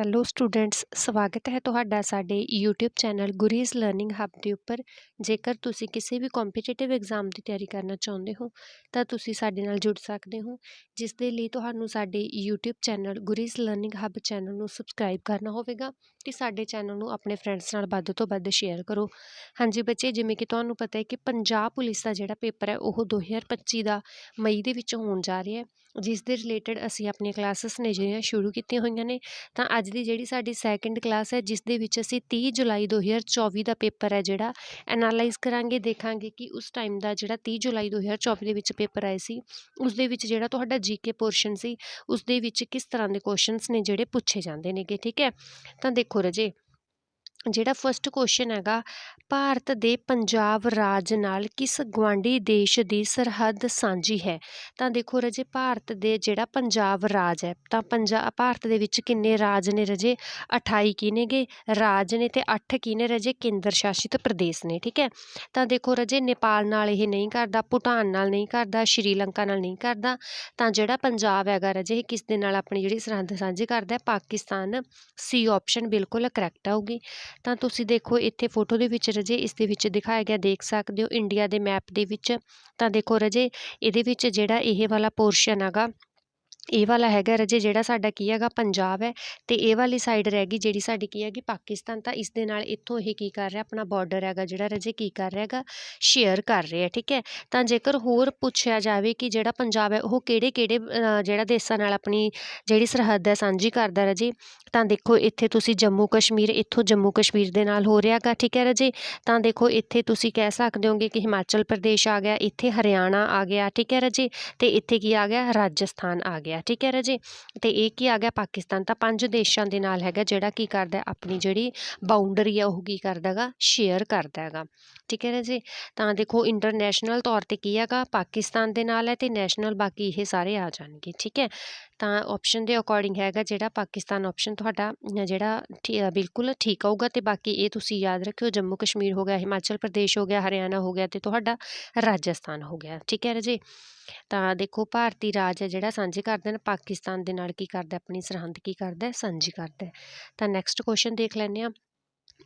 Hello students ਸਵਾਗਤ ਹੈ ਤੁਹਾਡਾ ਸਾਡੇ YouTube channel Guris learning hub ਦੇ ਉੱਪਰ। ਜੇਕਰ ਤੁਸੀਂ ਕਿਸੇ ਵੀ ਕੰਪੀਟੀਟਿਵ ਐਗਜ਼ਾਮ ਦੀ ਤਿਆਰੀ ਕਰਨਾ ਚਾਹੁੰਦੇ ਹੋ, ਤਾਂ ਤੁਸੀਂ ਸਾਡੇ ਨਾਲ ਜੁੜ ਸਕਦੇ ਹੋ, ਜਿਸ ਦੇ ਲਈ ਤੁਹਾਨੂੰ ਸਾਡੇ YouTube channel Guri's learning hub channel ਨੂੰ ਸਬਸਕ੍ਰਾਈਬ ਕਰਨਾ ਹੋਵੇਗਾ ਤੇ ਸਾਡੇ ਚੈਨਲ ਨੂੰ ਆਪਣੇ ਫਰੈਂਡਸ ਨਾਲ ਵੱਧ ਤੋਂ ਵੱਧ ਸ਼ੇਅਰ ਕਰੋ। ਹਾਂਜੀ ਬੱਚੇ, ਜਿਵੇਂ ਕਿ ਤੁਹਾਨੂੰ ਪਤਾ ਹੈ ਕਿ ਪੰਜਾਬ ਪੁਲਿਸ ਦਾ ਜਿਹੜਾ ਪੇਪਰ ਹੈ, ਉਹ 2025 ਦਾ ਮਈ ਦੇ ਵਿੱਚ ਹੋਣ ਜਾ ਰਿਹਾ ਹੈ। ਜਿਸ ਦੇ ਰਿਲੇਟਡ ਅਸੀਂ ਆਪਣੀਆਂ ਕਲਾਸਿਸ ਨੇ ਜਿਹੜੀਆਂ ਸ਼ੁਰੂ ਕੀਤੀਆਂ ਹੋਈਆਂ ਨੇ, ਤਾਂ ਅੱਜ ਦੀ ਜਿਹੜੀ ਸਾਡੀ ਸੈਕਿੰਡ ਕਲਾਸ ਹੈ, ਜਿਸ ਦੇ ਵਿੱਚ ਅਸੀਂ 30 ਜੁਲਾਈ 2024 ਦਾ ਪੇਪਰ ਹੈ ਜਿਹੜਾ ਐਨਾਲਾਈਜ਼ ਕਰਾਂਗੇ, ਦੇਖਾਂਗੇ ਕਿ ਉਸ ਟਾਈਮ ਦਾ ਜਿਹੜਾ 30 ਜੁਲਾਈ 2024 ਦੇ ਵਿੱਚ ਪੇਪਰ ਆਏ ਸੀ, ਉਸ ਦੇ ਵਿੱਚ ਜਿਹੜਾ ਤੁਹਾਡਾ ਜੀਕੇ ਪੋਰਸ਼ਨ ਸੀ, ਉਸ ਦੇ ਵਿੱਚ ਕਿਸ ਤਰ੍ਹਾਂ ਦੇ ਕੁਐਸਚਨਸ ਨੇ ਜਿਹੜੇ ਪੁੱਛੇ ਜਾਂਦੇ ਨੇਗੇ, ਠੀਕ ਹੈ? ਤਾਂ ਦੇਖੋ ਰਜੇ ਜਿਹੜਾ ਫਸਟ ਕੁਐਸਚਨ ਹੈਗਾ, ਭਾਰਤ ਦੇ ਪੰਜਾਬ ਰਾਜ ਨਾਲ ਕਿਸ ਗੁਆਂਢੀ ਦੇਸ਼ ਦੀ ਸਰਹੱਦ ਸਾਂਝੀ ਹੈ? ਤਾਂ ਦੇਖੋ ਰਜੇ, ਭਾਰਤ ਦੇ ਜਿਹੜਾ ਪੰਜਾਬ ਰਾਜ ਹੈ, ਤਾਂ ਪੰਜਾ, ਭਾਰਤ ਦੇ ਵਿੱਚ ਕਿੰਨੇ ਰਾਜ ਨੇ ਰਜੇ? 28 ਕੀ ਨੇਗੇ? ਰਾਜ ਨੇ ਤੇ 8 ਕੀ ਨੇ ਰਜੇ? ਕੇਂਦਰ ਸ਼ਾਸਿਤ ਪ੍ਰਦੇਸ਼ ਨੇ, ਠੀਕ ਹੈ? ਤਾਂ ਦੇਖੋ ਰਜੇ, ਨੇਪਾਲ ਨਾਲ ਇਹ ਨਹੀਂ ਕਰਦਾ, ਭੂਟਾਨ ਨਾਲ ਨਹੀਂ ਕਰਦਾ, ਸ਼੍ਰੀਲੰਕਾ ਨਾਲ ਨਹੀਂ ਕਰਦਾ, ਤਾਂ ਜਿਹੜਾ ਪੰਜਾਬ ਹੈਗਾ ਰਜੇ, ਇਹ ਕਿਸ ਦੇ ਨਾਲ ਆਪਣੀ ਜਿਹੜੀ ਸਰਹੱਦ ਸਾਂਝੀ ਕਰਦਾ ਹੈ? ਪਾਕਿਸਤਾਨ, ਸੀ ਆਪਸ਼ਨ ਬਿਲਕੁਲ ਕਰੈਕਟ ਆਊਗੀ। ਤਾਂ ਤੁਸੀਂ ਦੇਖੋ, ਇੱਥੇ ਫੋਟੋ ਦੇ ਵਿੱਚ ਰਜੇ, ਇਸ ਦੇ ਵਿੱਚ ਦਿਖਾਇਆ ਗਿਆ, ਦੇਖ ਸਕਦੇ ਹੋ, ਇੰਡੀਆ ਦੇ ਮੈਪ ਦੇ ਵਿੱਚ ਤਾਂ ਦੇਖੋ ਰਜੇ, ਇਹਦੇ ਵਿੱਚ ਜਿਹੜਾ ਇਹ ਵਾਲਾ ਪੋਰਸ਼ਨ ਹੈਗਾ ਇਹ ਵਾਲਾ ਹੈਗਾ ਰਜੇ ਜਿਹੜਾ ਸਾਡਾ ਕੀ ਹੈਗਾ ਪੰਜਾਬ ਹੈ ਅਤੇ ਇਹ ਵਾਲੀ ਸਾਈਡ ਰਹਿ ਗਈ ਜਿਹੜੀ ਸਾਡੀ ਕੀ ਹੈਗੀ ਪਾਕਿਸਤਾਨ, ਤਾਂ ਇਸ ਦੇ ਨਾਲ ਇੱਥੋਂ ਇਹ ਕੀ ਕਰ ਰਿਹਾ, ਆਪਣਾ ਬਾਰਡਰ ਹੈਗਾ ਜਿਹੜਾ ਰਜੇ ਕੀ ਕਰ ਰਿਹਾ ਹੈਗਾ ਸ਼ੇਅਰ ਕਰ ਰਿਹਾ, ਠੀਕ ਹੈ। ਤਾਂ ਜੇਕਰ ਹੋਰ ਪੁੱਛਿਆ ਜਾਵੇ ਕਿ ਜਿਹੜਾ ਪੰਜਾਬ ਹੈ, ਉਹ ਕਿਹੜੇ ਕਿਹੜੇ ਜਿਹੜਾ ਦੇਸ਼ਾਂ ਨਾਲ ਆਪਣੀ ਜਿਹੜੀ ਸਰਹੱਦ ਹੈ ਸਾਂਝੀ ਕਰਦਾ ਰਜੇ, ਤਾਂ ਦੇਖੋ ਇੱਥੇ ਤੁਸੀਂ ਜੰਮੂ ਕਸ਼ਮੀਰ, ਇੱਥੋਂ ਜੰਮੂ ਕਸ਼ਮੀਰ ਦੇ ਨਾਲ ਹੋ ਰਿਹਾ ਰਿਹਾਗਾ ਠੀਕ ਹੈ ਰਜੇ। ਤਾਂ ਦੇਖੋ ਇੱਥੇ ਤੁਸੀਂ ਕਹਿ ਸਕਦੇ ਹੋਗੇ ਕਿ ਹਿਮਾਚਲ ਪ੍ਰਦੇਸ਼ ਆ ਗਿਆ, ਇੱਥੇ ਹਰਿਆਣਾ ਆ ਗਿਆ, ਠੀਕ ਹੈ ਰਜੇ। ਤੇ ਇੱਥੇ ਕੀ ਆ ਗਿਆ? ਰਾਜਸਥਾਨ ਆ ਗਿਆ। ਠੀਕ ਹੈ ਰਾਜੇ? ਤੇ ਇਹ ਕੀ ਆ ਗਿਆ? ਪਾਕਿਸਤਾਨ ਤਾਂ ਪੰਜ ਦੇਸ਼ਾਂ ਦੇ ਨਾਲ ਹੈਗਾ, ਜਿਹੜਾ ਕੀ ਕਰਦਾ ਆਪਣੀ ਜਿਹੜੀ ਬਾਉਂਡਰੀ ਆ, ਉਹ ਕੀ ਕਰਦਾਗਾ ਸ਼ੇਅਰ ਕਰਦਾ ਹੈਗਾ। ਠੀਕ ਹੈ ਨਾ ਜੀ? ਤਾਂ ਦੇਖੋ ਇੰਟਰਨੈਸ਼ਨਲ ਤੌਰ ਤੇ ਕੀ ਹੈਗਾ, ਪਾਕਿਸਤਾਨ ਦੇ ਨਾਲ ਹੈ ਤੇ ਨੈਸ਼ਨਲ ਬਾਕੀ ਇਹ ਸਾਰੇ ਆ ਜਾਣਗੇ, ਠੀਕ ਹੈ? ਤਾਂ ਆਪਸ਼ਨ ਦੇ ਅਕੋਰਡਿੰਗ ਹੈਗਾ ਜਿਹੜਾ ਪਾਕਿਸਤਾਨ ਆਪਸ਼ਨ ਤੁਹਾਡਾ ਜਿਹੜਾ ਬਿਲਕੁਲ ਠੀਕ ਆਊਗਾ ਤੇ ਬਾਕੀ ਇਹ ਤੁਸੀਂ ਯਾਦ ਰੱਖਿਓ, ਜੰਮੂ ਕਸ਼ਮੀਰ ਹੋ ਗਿਆ, ਹਿਮਾਚਲ ਪ੍ਰਦੇਸ਼ ਹੋ ਗਿਆ, ਹਰਿਆਣਾ ਹੋ ਗਿਆ ਤੇ ਤੁਹਾਡਾ ਰਾਜਸਥਾਨ ਹੋ ਗਿਆ, ਠੀਕ ਹੈ ਜੀ? ਤਾਂ ਦੇਖੋ ਭਾਰਤੀ ਰਾਜ ਹੈ ਜਿਹੜਾ ਸਾਂਝੇ ਕਰਦੇ ਨੇ, ਪਾਕਿਸਤਾਨ ਦੇ ਨਾਲ ਕੀ ਕਰਦਾ, ਆਪਣੀ ਸਰਹੰਦ ਕੀ ਕਰਦਾ, ਸਾਂਝੀ ਕਰਦਾ ਤਾਂ ਨੈਕਸਟ ਕੁਐਸਚਨ ਦੇਖ ਲੈਂਦੇ ਆ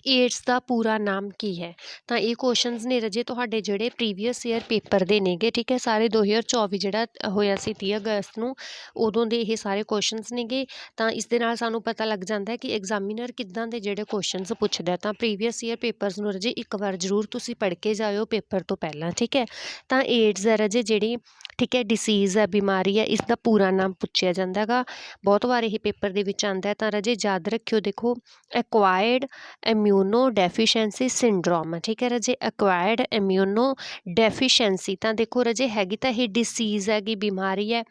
ਏਡਸ ਦਾ ਪੂਰਾ ਨਾਮ ਕੀ ਹੈ? ਤਾਂ ਇਹ ਕੁਐਸਚਨਸ ਨੇ ਰਜੇ ਤੁਹਾਡੇ ਜਿਹੜੇ ਪ੍ਰੀਵੀਅਸ ਈਅਰ ਪੇਪਰ ਦੇ ਨੇਗੇ, ਠੀਕ ਹੈ? ਸਾਰੇ 2024 ਜਿਹੜਾ ਹੋਇਆ ਸੀ 30 ਅਗਸਤ ਨੂੰ, ਉਦੋਂ ਦੇ ਇਹ ਸਾਰੇ ਕੁਐਸਚਨਸ ਨੇਗੇ। ਤਾਂ ਇਸ ਦੇ ਨਾਲ ਸਾਨੂੰ ਪਤਾ ਲੱਗ ਜਾਂਦਾ ਹੈ ਕਿ ਐਗਜ਼ਾਮੀਨਰ ਕਿੱਦਾਂ ਦੇ ਜਿਹੜੇ ਕੁਐਸਚਨਸ ਪੁੱਛਦਾ ਤਾਂ ਪ੍ਰੀਵੀਅਸ ਈਅਰ ਪੇਪਰਸ ਨੂੰ ਰਜੇ ਇੱਕ ਵਾਰ ਜ਼ਰੂਰ ਤੁਸੀਂ ਪੜ੍ਹ ਕੇ ਜਾਇਓ ਪੇਪਰ ਤੋਂ ਪਹਿਲਾਂ, ਠੀਕ ਹੈ? ਤਾਂ ਏਡਸ ਹੈ ਰਜੇ ਜਿਹੜੀ, ਠੀਕ ਹੈ? ਡਿਸੀਜ਼ ਹੈ, ਬਿਮਾਰੀ ਹੈ, ਇਸ ਦਾ ਪੂਰਾ ਨਾਮ ਪੁੱਛਿਆ ਜਾਂਦਾ ਹੈਗਾ। ਬਹੁਤ ਵਾਰ ਇਹ ਪੇਪਰ ਦੇ ਵਿੱਚ ਆਉਂਦਾ ਹੈ। ਤਾਂ ਰਜੇ ਯਾਦ ਰੱਖਿਓ, ਦੇਖੋ ਐਕਵਾਇਰਡ ਇਮਿਊਨੋ ਡੈਫੀਸ਼ੀਐਂਸੀ ਸਿੰਡਰੋਮ ਠੀਕ ਹੈ ਰਜੇ? ਐਕਵਾਇਰਡ ਇਮਿਊਨੋ ਡੈਫੀਸ਼ੈਂਸੀ ਤਾਂ ਦੇਖੋ ਰਜੇ ਹੈਗੀ ਤਾਂ ਇਹ ਡਿਸੀਜ਼ ਹੈਗੀ, ਬਿਮਾਰੀ ਹੈ,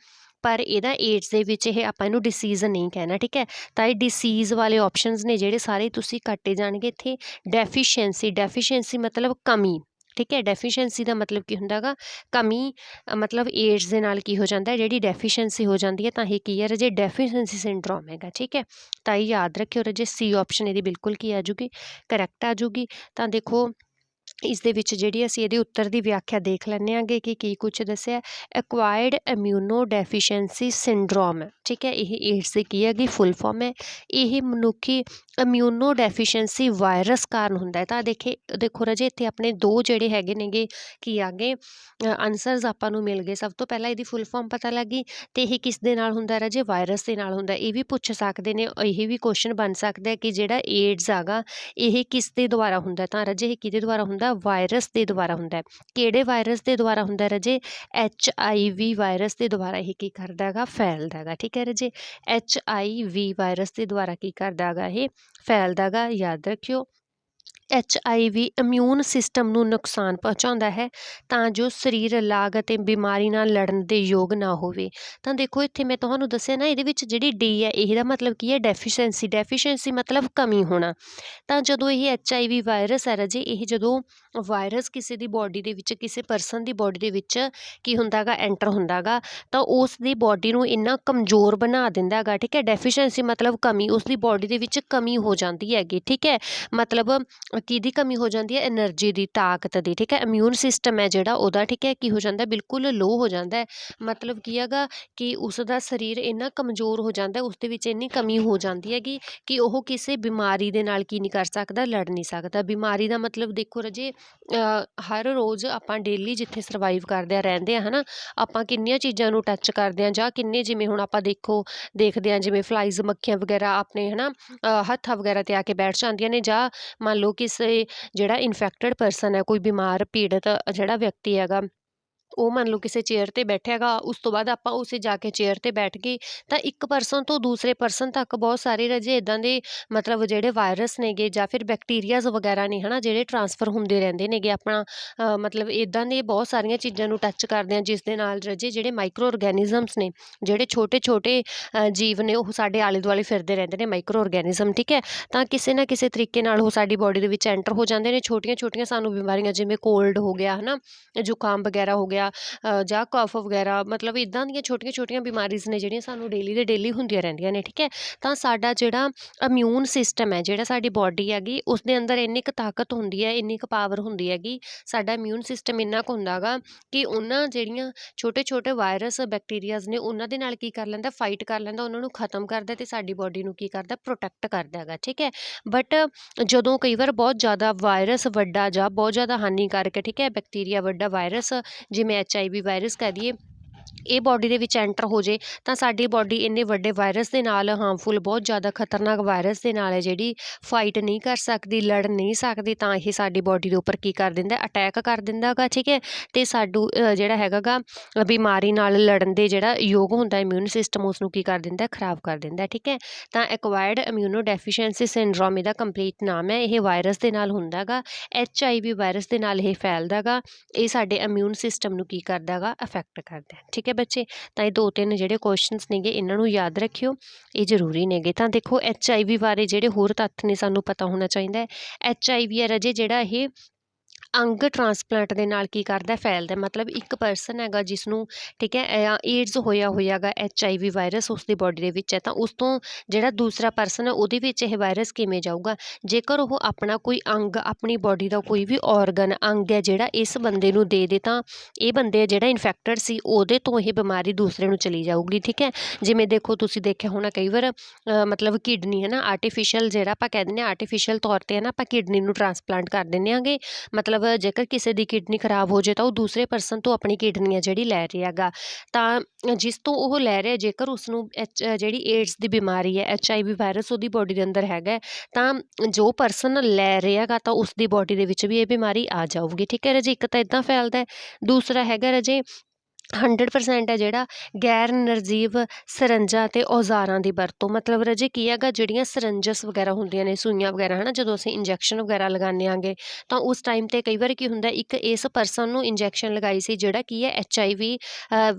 ਪਰ ਇਹਦਾ ਏਡਸ ਦੇ ਵਿੱਚ ਇਹ ਆਪਾਂ ਇਹਨੂੰ ਡਿਸੀਜ਼ ਨਹੀਂ ਕਹਿਣਾ, ਠੀਕ ਹੈ? ਤਾਂ ਇਹ ਡਿਸੀਜ਼ ਵਾਲੇ ਆਪਸ਼ਨਸ ਨੇ ਜਿਹੜੇ ਸਾਰੇ ਤੁਸੀਂ ਕੱਟੇ ਜਾਣਗੇ ਇੱਥੇ ਡੈਫੀਸ਼ੈਂਸੀ ਡੈਫੀਸ਼ੀਐਂਸੀ ਮਤਲਬ ਕਮੀ। ਠੀਕ ਹੈ ਡੈਫੀਸ਼ੈਂਸੀ ਦਾ ਮਤਲਬ ਕੀ ਹੁੰਦਾਗਾ ਕਮੀ ਮਤਲਬ ਏਡਸ ਦੇ ਨਾਲ ਕੀ ਹੋ ਜਾਂਦਾ ਜਿਹੜੀ ਡੈਫੀਸ਼ੈਂਸੀ ਹੋ ਜਾਂਦੀ ਹੈ, ਤਾਂ ਇਹ ਕੀ ਹੈ ਰਜੇ ਡੈਫੀਸ਼ੈਂਸੀ ਸਿੰਡਰੋਮ ਹੈਗਾ, ਠੀਕ ਹੈ। ਤਾਂ ਇਹ ਯਾਦ ਰੱਖਿਓ ਰਜੇ ਸੀ ਆਪਸ਼ਨ ਇਹਦੀ ਬਿਲਕੁਲ ਕੀ ਆ ਜੂਗੀ ਕਰੈਕਟ ਆ ਜੂਗੀ। ਤਾਂ ਦੇਖੋ, ਇਸ ਦੇ ਵਿੱਚ ਜਿਹੜੀ ਅਸੀਂ ਇਹਦੇ ਉੱਤਰ ਦੀ ਵਿਆਖਿਆ ਦੇਖ ਲੈਂਦੇ ਆਂਗੇ ਕਿ ਕੀ ਕੁਝ ਦੱਸਿਆ ਐਕਵਾਇਰਡ ਇਮਿਊਨੋ ਡੈਫੀਸ਼ੀਐਂਸੀ ਸਿੰਡਰੋਮ ਠੀਕ ਹੈ, ਇਹ ਏਡਸ ਦੀ ਕੀ ਹੈਗੀ ਫੁੱਲ ਫਾਰਮ ਹੈ। ਇਹ ਮਨੁੱਖੀ ਇਮਿਊਨੋ ਡੈਫੀਸ਼ੀਐਂਸੀ ਵਾਇਰਸ ਕਾਰਨ ਹੁੰਦਾ ਤਾਂ ਦੇਖੇ, ਦੇਖੋ ਰਾਜੇ, ਇੱਥੇ ਆਪਣੇ ਦੋ ਜਿਹੜੇ ਹੈਗੇ ਨੇਗੇ, ਕੀ ਆ ਗਏ ਆਨਸਰਸ ਆਪਾਂ ਨੂੰ ਮਿਲ ਗਏ। ਸਭ ਤੋਂ ਪਹਿਲਾਂ ਇਹਦੀ ਫੁੱਲ ਫਾਰਮ ਪਤਾ ਲੱਗ ਗਈ ਤੇ ਇਹ ਕਿਸ ਦੇ ਨਾਲ ਹੁੰਦਾ ਰਜੇ? ਵਾਇਰਸ ਦੇ ਨਾਲ ਹੁੰਦਾ। ਇਹ ਵੀ ਪੁੱਛ ਸਕਦੇ ਨੇ, ਇਹ ਵੀ ਕੁਐਸਚਨ ਬਣ ਸਕਦਾ ਕਿ ਜਿਹੜਾ ਏਡਸ ਆਗਾ ਇਹ ਕਿਸ ਦੇ ਦੁਆਰਾ ਹੁੰਦਾ ਤਾਂ ਰਜੇ, ਇਹ ਕਿਹਦੇ ਦੁਆਰਾ ਹੁੰਦਾ? ਵਾਇਰਸ ਦੇ ਦੁਆਰਾ ਹੁੰਦਾ ਕਿਹੜੇ ਵਾਇਰਸ ਦੇ ਦੁਆਰਾ ਹੁੰਦਾ ਰਜੇ? ਐਚ ਆਈ ਵੀ ਵਾਇਰਸ ਦੇ ਦੁਆਰਾ ਇਹ ਕੀ ਕਰਦਾ ਹੈਗਾ? ਫੈਲਦਾ ਹੈਗਾ। ਠੀਕ ਹੈ ਰਜੇ? ਐਚ ਆਈ ਵੀ ਵਾਇਰਸ ਦੇ ਦੁਆਰਾ ਕੀ ਕਰਦਾ ਹੈਗਾ ਇਹ? ਫੈਲਦਾ ਹੈਗਾ ਯਾਦ ਰੱਖਿਓ। H I V immune system ਨੂੰ ਨੁਕਸਾਨ ਪਹੁੰਚਾਉਂਦਾ ਹੈ ਤਾਂ ਜੋ ਸਰੀਰ ਲਾਗ ਅਤੇ ਬਿਮਾਰੀ ਨਾਲ ਲੜਨ ਦੇ ਯੋਗ ਨਾ ਹੋਵੇ। ਤਾਂ ਦੇਖੋ, ਇੱਥੇ ਮੈਂ ਤੁਹਾਨੂੰ ਦੱਸਿਆ ਨਾ, ਇਹਦੇ ਵਿੱਚ ਜਿਹੜੀ ਡੀ ਹੈ, ਇਹਦਾ ਮਤਲਬ ਕੀ ਹੈ? ਡੈਫੀਸ਼ੈਂਸੀ ਡੈਫੀਸ਼ੈਂਸੀ ਮਤਲਬ ਕਮੀ ਹੋਣਾ। ਤਾਂ ਜਦੋਂ ਇਹ ਐਚ ਆਈ ਵੀ ਵਾਇਰਸ ਹੈ ਰਾਜੇ, ਇਹ ਜਦੋਂ ਵਾਇਰਸ ਕਿਸੇ ਦੀ ਬਾਡੀ ਦੇ ਵਿੱਚ, ਕਿਸੇ ਪਰਸਨ ਦੀ ਬਾਡੀ ਦੇ ਵਿੱਚ ਕੀ ਹੁੰਦਾਗਾ ਐਂਟਰ ਹੁੰਦਾਗਾ ਤਾਂ ਉਸ ਦੀ ਬਾਡੀ ਨੂੰ ਇੰਨਾ ਕਮਜ਼ੋਰ ਬਣਾ ਦਿੰਦਾ ਹੈਗਾ ਠੀਕ ਹੈ? ਡੈਫੀਸ਼ੈਂਸੀ ਮਤਲਬ ਕਮੀ, ਉਸ ਦੀ ਬਾਡੀ ਦੇ ਵਿੱਚ ਕਮੀ ਹੋ ਜਾਂਦੀ ਹੈਗੀ, ਠੀਕ ਹੈ? ਮਤਲਬ ਕਿਹਦੀ ਕਮੀ ਹੋ ਜਾਂਦੀ ਹੈ એનર્ਜੀ ਦੀ ਤਾਕਤ ਦੀ, ਠੀਕ ਹੈ? ਇਮਿਊਨ ਸਿਸਟਮ ਹੈ ਜਿਹੜਾ ਉਹਦਾ, ਠੀਕ ਹੈ? ਕੀ ਹੋ ਜਾਂਦਾ ਬਿਲਕੁਲ ਲੋ ਹੋ ਜਾਂਦਾ ਮਤਲਬ ਕੀ ਹੈਗਾ ਕਿ ਉਸ ਦਾ ਸਰੀਰ ਇੰਨਾ ਕਮਜ਼ੋਰ ਹੋ ਜਾਂਦਾ ਉਸ ਦੇ ਵਿੱਚ ਇੰਨੀ ਕਮੀ ਹੋ ਜਾਂਦੀ ਹੈਗੀ ਕਿ ਉਹ ਕਿਸੇ ਬਿਮਾਰੀ ਦੇ ਨਾਲ ਕੀ ਨਹੀਂ ਕਰ ਸਕਦਾ, ਲੜ ਨਹੀਂ ਸਕਦਾ। ਬਿਮਾਰੀ ਦਾ ਮਤਲਬ ਦੇਖੋ ਰਜੇ ਹਰ ਰੋਜ਼ ਆਪਾਂ ਡੇਲੀ ਜਿੱਥੇ ਸਰਵਾਈਵ ਕਰਦੇ ਆ ਰਹਿੰਦੇ ਆ ਹਨਾ? ਆਪਾਂ ਕਿੰਨੀਆਂ ਚੀਜ਼ਾਂ ਨੂੰ ਟੱਚ ਕਰਦੇ ਆ ਜਾਂ ਕਿੰਨੇ ਜਿਵੇਂ ਹੁਣ ਆਪਾਂ ਦੇਖੋ, ਦੇਖਦੇ ਆ ਜਿਵੇਂ ਫਲਾਈਜ਼ ਮੱਖੀਆਂ ਵਗੈਰਾ ਆਪਣੇ, ਹਨਾ? ਹੱਥਾਂ ਵਗੈਰਾ ਤੇ ਆ ਕੇ ਬੈਠ ਜਾਂਦੀਆਂ ਨੇ, ਜਾਂ ਮੰਨ ਲਓ ਕਿ ਕਿਸੇ ਜਿਹੜਾ ਇਨਫੈਕਟਡ ਪਰਸਨ ਹੈ ਕੋਈ ਬਿਮਾਰ ਪੀੜਤ ਜਿਹੜਾ ਵਿਅਕਤੀ ਹੈਗਾ ਉਹ ਮੰਨ ਲਓ ਕਿਸੇ ਚੇਅਰ ਤੇ ਬੈਠਿਆ ਹੈਗਾ ਉਸ ਤੋਂ ਬਾਅਦ ਆਪਾਂ ਉਸੇ ਜਾ ਕੇ ਚੇਅਰ ਤੇ ਬੈਠ ਗਏ, ਤਾਂ ਇੱਕ ਪਰਸਨ ਤੋਂ ਦੂਸਰੇ ਪਰਸਨ ਤੱਕ ਬਹੁਤ ਸਾਰੇ ਰਜੇ ਇਦਾਂ ਦੇ ਮਤਲਬ ਜਿਹੜੇ ਵਾਇਰਸ ਨੇਗੇ ਜਾਂ ਫਿਰ ਬੈਕਟੀਰੀਆਜ਼ ਵਗੈਰਾ ਨੇ, ਹਨਾ, ਜਿਹੜੇ ਟਰਾਂਸਫਰ ਹੁੰਦੇ ਰਹਿੰਦੇ ਨੇਗੇ ਆਪਣਾ ਮਤਲਬ ਇਦਾਂ ਦੇ ਬਹੁਤ ਸਾਰੀਆਂ ਚੀਜ਼ਾਂ ਨੂੰ ਟੱਚ ਕਰਦੇ ਆ, ਜਿਸ ਦੇ ਨਾਲ ਰਜੇ ਜਿਹੜੇ ਮਾਈਕਰੋ ਆਰਗੈਨਿਜ਼ਮਸ ਨੇ, ਜਿਹੜੇ ਛੋਟੇ ਛੋਟੇ ਜੀਵ ਨੇ, ਉਹ ਸਾਡੇ ਆਲੇ ਦੁਆਲੇ ਫਿਰਦੇ ਰਹਿੰਦੇ ਨੇ ਮਾਈਕਰੋ ਆਰਗੈਨਿਜ਼ਮ ਠੀਕ ਹੈ? ਤਾਂ ਕਿਸੇ ਨਾ ਕਿਸੇ ਤਰੀਕੇ ਨਾਲ ਉਹ ਸਾਡੀ ਬਾਡੀ ਦੇ ਵਿੱਚ ਐਂਟਰ ਹੋ ਜਾਂਦੇ ਨੇ ਛੋਟੀਆਂ ਛੋਟੀਆਂ ਸਾਨੂੰ ਬਿਮਾਰੀਆਂ ਜਿਵੇਂ ਕੋਲਡ ਹੋ ਗਿਆ, ਹਨਾ, ਜ਼ੁਕਾਮ ਵਗੈਰਾ ਹੋ ਗਿਆ ਅ, ਜਾਂ ਕਫ ਵਗੈਰਾ ਮਤਲਬ ਇੱਦਾਂ ਦੀਆਂ ਛੋਟੀਆਂ ਛੋਟੀਆਂ ਬਿਮਾਰੀਜ਼ ਨੇ ਜਿਹੜੀਆਂ ਸਾਨੂੰ ਡੇਲੀ ਦੇ ਡੇਲੀ ਹੁੰਦੀਆਂ ਰਹਿੰਦੀਆਂ ਨੇ ਠੀਕ ਹੈ? ਤਾਂ ਸਾਡਾ ਜਿਹੜਾ ਇਮਿਊਨ ਸਿਸਟਮ ਹੈ ਜਿਹੜਾ ਸਾਡੀ ਬਾਡੀ ਹੈਗੀ ਉਸ ਦੇ ਅੰਦਰ ਇੰਨੀ ਕੁ ਤਾਕਤ ਹੁੰਦੀ ਹੈ ਇੰਨੀ ਕੁ ਪਾਵਰ ਹੁੰਦੀ ਹੈਗੀ ਸਾਡਾ ਇਮਿਊਨ ਸਿਸਟਮ ਇੰਨਾ ਕੁ ਹੁੰਦਾ ਗਾ ਕਿ ਉਹਨਾਂ ਜਿਹੜੀਆਂ ਛੋਟੇ ਛੋਟੇ ਵਾਇਰਸ ਬੈਕਟੀਰੀਆਜ਼ ਨੇ ਉਹਨਾਂ ਦੇ ਨਾਲ ਕੀ ਕਰ ਲੈਂਦਾ ਫਾਈਟ ਕਰ ਲੈਂਦਾ ਉਹਨਾਂ ਨੂੰ ਖਤਮ ਕਰਦਾ ਅਤੇ ਸਾਡੀ ਬਾਡੀ ਨੂੰ ਕੀ ਕਰਦਾ ਪ੍ਰੋਟੈਕਟ ਕਰਦਾ ਹੈਗਾ ਠੀਕ ਹੈ? ਬਟ ਜਦੋਂ ਕਈ ਵਾਰ ਬਹੁਤ ਜ਼ਿਆਦਾ ਵਾਇਰਸ ਵੱਡਾ ਜਾਂ ਬਹੁਤ ਜ਼ਿਆਦਾ ਹਾਨੀਕਾਰਕ ਠੀਕ ਹੈ? ਬੈਕਟੀਰੀਆ ਵੱਡਾ ਵਾਇਰਸ ਜਿਵੇਂ ਐਚ ਆਈ ਵੀ ਵਾਇਰਸ ਕਹਿ ਦਈਏ ਇਹ ਬਾਡੀ ਦੇ ਵਿੱਚ ਐਂਟਰ ਹੋ ਜੇ, ਤਾਂ ਸਾਡੀ ਬਾਡੀ ਇੰਨੇ ਵੱਡੇ ਵਾਇਰਸ ਦੇ ਨਾਲ ਹਾਰਮਫੁਲ ਬਹੁਤ ਜ਼ਿਆਦਾ ਖਤਰਨਾਕ ਵਾਇਰਸ ਦੇ ਨਾਲ ਹੈ ਜਿਹੜੀ ਫਾਈਟ ਨਹੀਂ ਕਰ ਸਕਦੀ, ਲੜ ਨਹੀਂ ਸਕਦੀ, ਤਾਂ ਇਹ ਸਾਡੀ ਬਾਡੀ ਦੇ ਉੱਪਰ ਕੀ ਕਰ ਦਿੰਦਾ ਅਟੈਕ ਕਰ ਦਿੰਦਾ ਗਾ, ਠੀਕ ਹੈ? ਤੇ ਸਾਡੂ ਜਿਹੜਾ ਹੈਗਾ ਗਾ, ਬਿਮਾਰੀ ਨਾਲ ਲੜਨ ਦੇ ਜਿਹੜਾ ਯੋਗ ਹੁੰਦਾ ਇਮਿਊਨ ਸਿਸਟਮ ਉਸ ਨੂੰ ਕੀ ਕਰ ਦਿੰਦਾ, ਖਰਾਬ ਕਰ ਦਿੰਦਾ, ਠੀਕ ਹੈ? ਤਾਂ ਐਕਵਾਇਰਡ ਇਮਿਊਨੋ ਡੈਫੀਸ਼ੀਐਂਸੀ ਸਿੰਡਰੋਮ ਇਹਦਾ ਕੰਪਲੀਟ ਨਾਮ ਹੈ, ਇਹ ਵਾਇਰਸ ਦੇ ਨਾਲ ਹੁੰਦਾ ਗਾ ਐਚ ਆਈ ਵੀ ਵਾਇਰਸ ਦੇ ਨਾਲ ਇਹ ਫੈਲਦਾ ਗਾ, ਇਹ ਸਾਡੇ ਇਮਿਊਨ ਸਿਸਟਮ ਨੂੰ ਕੀ ਕਰਦਾ ਗਾ ਅਫੈਕਟ ਕਰਦਾ, ਠੀਕ ਹੈ? ਬੱਚੇ, ਤਾਂ ਇਹ ਦੋ ਤਿੰਨ ਜਿਹੜੇ ਕੁਐਸਚਨਸ ਨੇਗੇ, ਇਹਨਾਂ ਨੂੰ ਯਾਦ ਰੱਖਿਓ। ਇਹ ਜ਼ਰੂਰੀ ਨੇਗੇ। ਤਾਂ ਦੇਖੋ ਐਚ ਆਈ ਵੀ ਬਾਰੇ ਜਿਹੜੇ ਹੋਰ ਤੱਥ ਨੇ ਸਾਨੂੰ ਪਤਾ ਹੋਣਾ ਚਾਹੀਦਾ ਹੈ। ਐਚ ਆਈ ਵੀ ਹੈ ਰਾਜੇ, ਜਿਹੜਾ ਇਹ ਅੰਗ ਟਰਾਂਸਪਲਾਂਟ ਦੇ ਨਾਲ ਕੀ ਕਰਦਾ, ਫੈਲਦਾ, ਮਤਲਬ ਇੱਕ ਪਰਸਨ ਹੈਗਾ ਜਿਸ ਨੂੰ ਠੀਕ ਹੈ ਏਡਜ਼ ਹੋਇਆ ਹੋਇਆ ਗਾ ਐਚ ਆਈ ਵੀ ਵਾਇਰਸ ਉਸ ਦੀ ਬਾਡੀ ਦੇ ਵਿੱਚ ਹੈ, ਤਾਂ ਉਸ ਤੋਂ ਜਿਹੜਾ ਦੂਸਰਾ ਪਰਸਨ ਹੈ, ਉਹਦੇ ਵਿੱਚ ਇਹ ਵਾਇਰਸ ਕਿਵੇਂ ਜਾਊਗਾ? ਜੇਕਰ ਉਹ ਆਪਣਾ ਕੋਈ ਅੰਗ, ਆਪਣੀ ਬਾਡੀ ਦਾ ਕੋਈ ਵੀ ਆਰਗਨ ਅੰਗ ਹੈ ਜਿਹੜਾ ਇਸ ਬੰਦੇ ਨੂੰ ਦੇ ਦੇ, ਤਾਂ ਇਹ ਬੰਦੇ ਜਿਹੜਾ ਇਨਫੈਕਟਡ ਸੀ, ਉਹਦੇ ਤੋਂ ਇਹ ਬਿਮਾਰੀ ਦੂਸਰੇ ਨੂੰ ਚਲੀ ਜਾਊਗੀ, ਠੀਕ ਹੈ? ਜਿਵੇਂ ਦੇਖੋ, ਤੁਸੀਂ ਦੇਖਿਆ ਹੋਣਾ ਕਈ ਵਾਰ ਮਤਲਬ ਕਿਡਨੀ ਹੈ ਨਾ ਆਰਟੀਫੀਸ਼ੀਅਲ ਜਿਹੜਾ ਆਪਾਂ ਕਹਿ ਦਿੰਦੇ ਹਾਂ ਆਰਟੀਫੀਸ਼ੀਅਲ ਤੌਰ ਤੇ ਹੈ ਨਾ, ਆਪਾਂ ਕਿਡਨੀ ਨੂੰ ਟਰਾਂਸਪਲਾਂਟ ਕਰ ਦਿੰਦੇ ਆਂਗੇ ਮਤਲਬ ਜੇਕਰ ਕਿਸੇ ਦੀ ਕਿਡਨੀ ਖਰਾਬ ਹੋ ਜੇ ਤਾਂ ਉਹ ਦੂਸਰੇ ਪਰਸਨ ਤੋਂ ਆਪਣੀ ਕਿਡਨੀ ਹੈ ਜਿਹੜੀ ਲੈ ਰਿਹਾ ਗਾ। ਤਾਂ ਜਿਸ ਤੋਂ ਉਹ ਲੈ ਰਿਹਾ, ਜੇਕਰ ਉਸ ਨੂੰ ਐਚ, ਜਿਹੜੀ ਏਡਸ ਦੀ ਬਿਮਾਰੀ ਹੈ, ਐਚ ਆਈ ਵੀ ਵਾਇਰਸ ਉਹਦੀ ਬੋਡੀ ਦੇ ਅੰਦਰ ਹੈਗਾ ਤਾਂ ਜੋ ਪਰਸਨ ਲੈ ਰਿਹਾ ਗਾ ਤਾਂ ਉਸ ਦੀ ਬਾਡੀ ਦੇ ਵਿੱਚ ਵੀ ਇਹ ਬਿਮਾਰੀ ਆ ਜਾਊਗੀ। ਠੀਕ ਹੈ ਰਾਜੇ, ਇੱਕ ਤਾਂ ਇਦਾਂ ਫੈਲਦਾ ਦੂਸਰਾ ਹੈਗਾ ਰਾਜੇ 100% ਹੈ ਜਿਹੜਾ ਗੈਰ ਨਿਰਜੀਵ ਸਰੰਜਾਂ ਅਤੇ ਔਜ਼ਾਰਾਂ ਦੀ ਵਰਤੋਂ। ਮਤਲਬ ਰਾਜੇ ਕੀ ਹੈਗਾ, ਜਿਹੜੀਆਂ ਸਰੰਜਸ ਵਗੈਰਾ ਹੁੰਦੀਆਂ ਨੇ, ਸੂਈਆਂ ਵਗੈਰਾ ਹੈ ਨਾ ਜਦੋਂ ਅਸੀਂ ਇੰਜੈਕਸ਼ਨ ਵਗੈਰਾ ਲਗਾਉਂਦੇ ਆਂਗੇ, ਤਾਂ ਉਸ ਟਾਈਮ ਤੇ ਕਈ ਵਾਰ ਕੀ ਹੁੰਦਾ, ਇੱਕ ਇਸ ਪਰਸਨ ਨੂੰ ਇੰਜੈਕਸ਼ਨ ਲਗਾਈ ਸੀ, ਜਿਹੜਾ ਕੀ ਹੈ ਐਚ ਆਈ ਵੀ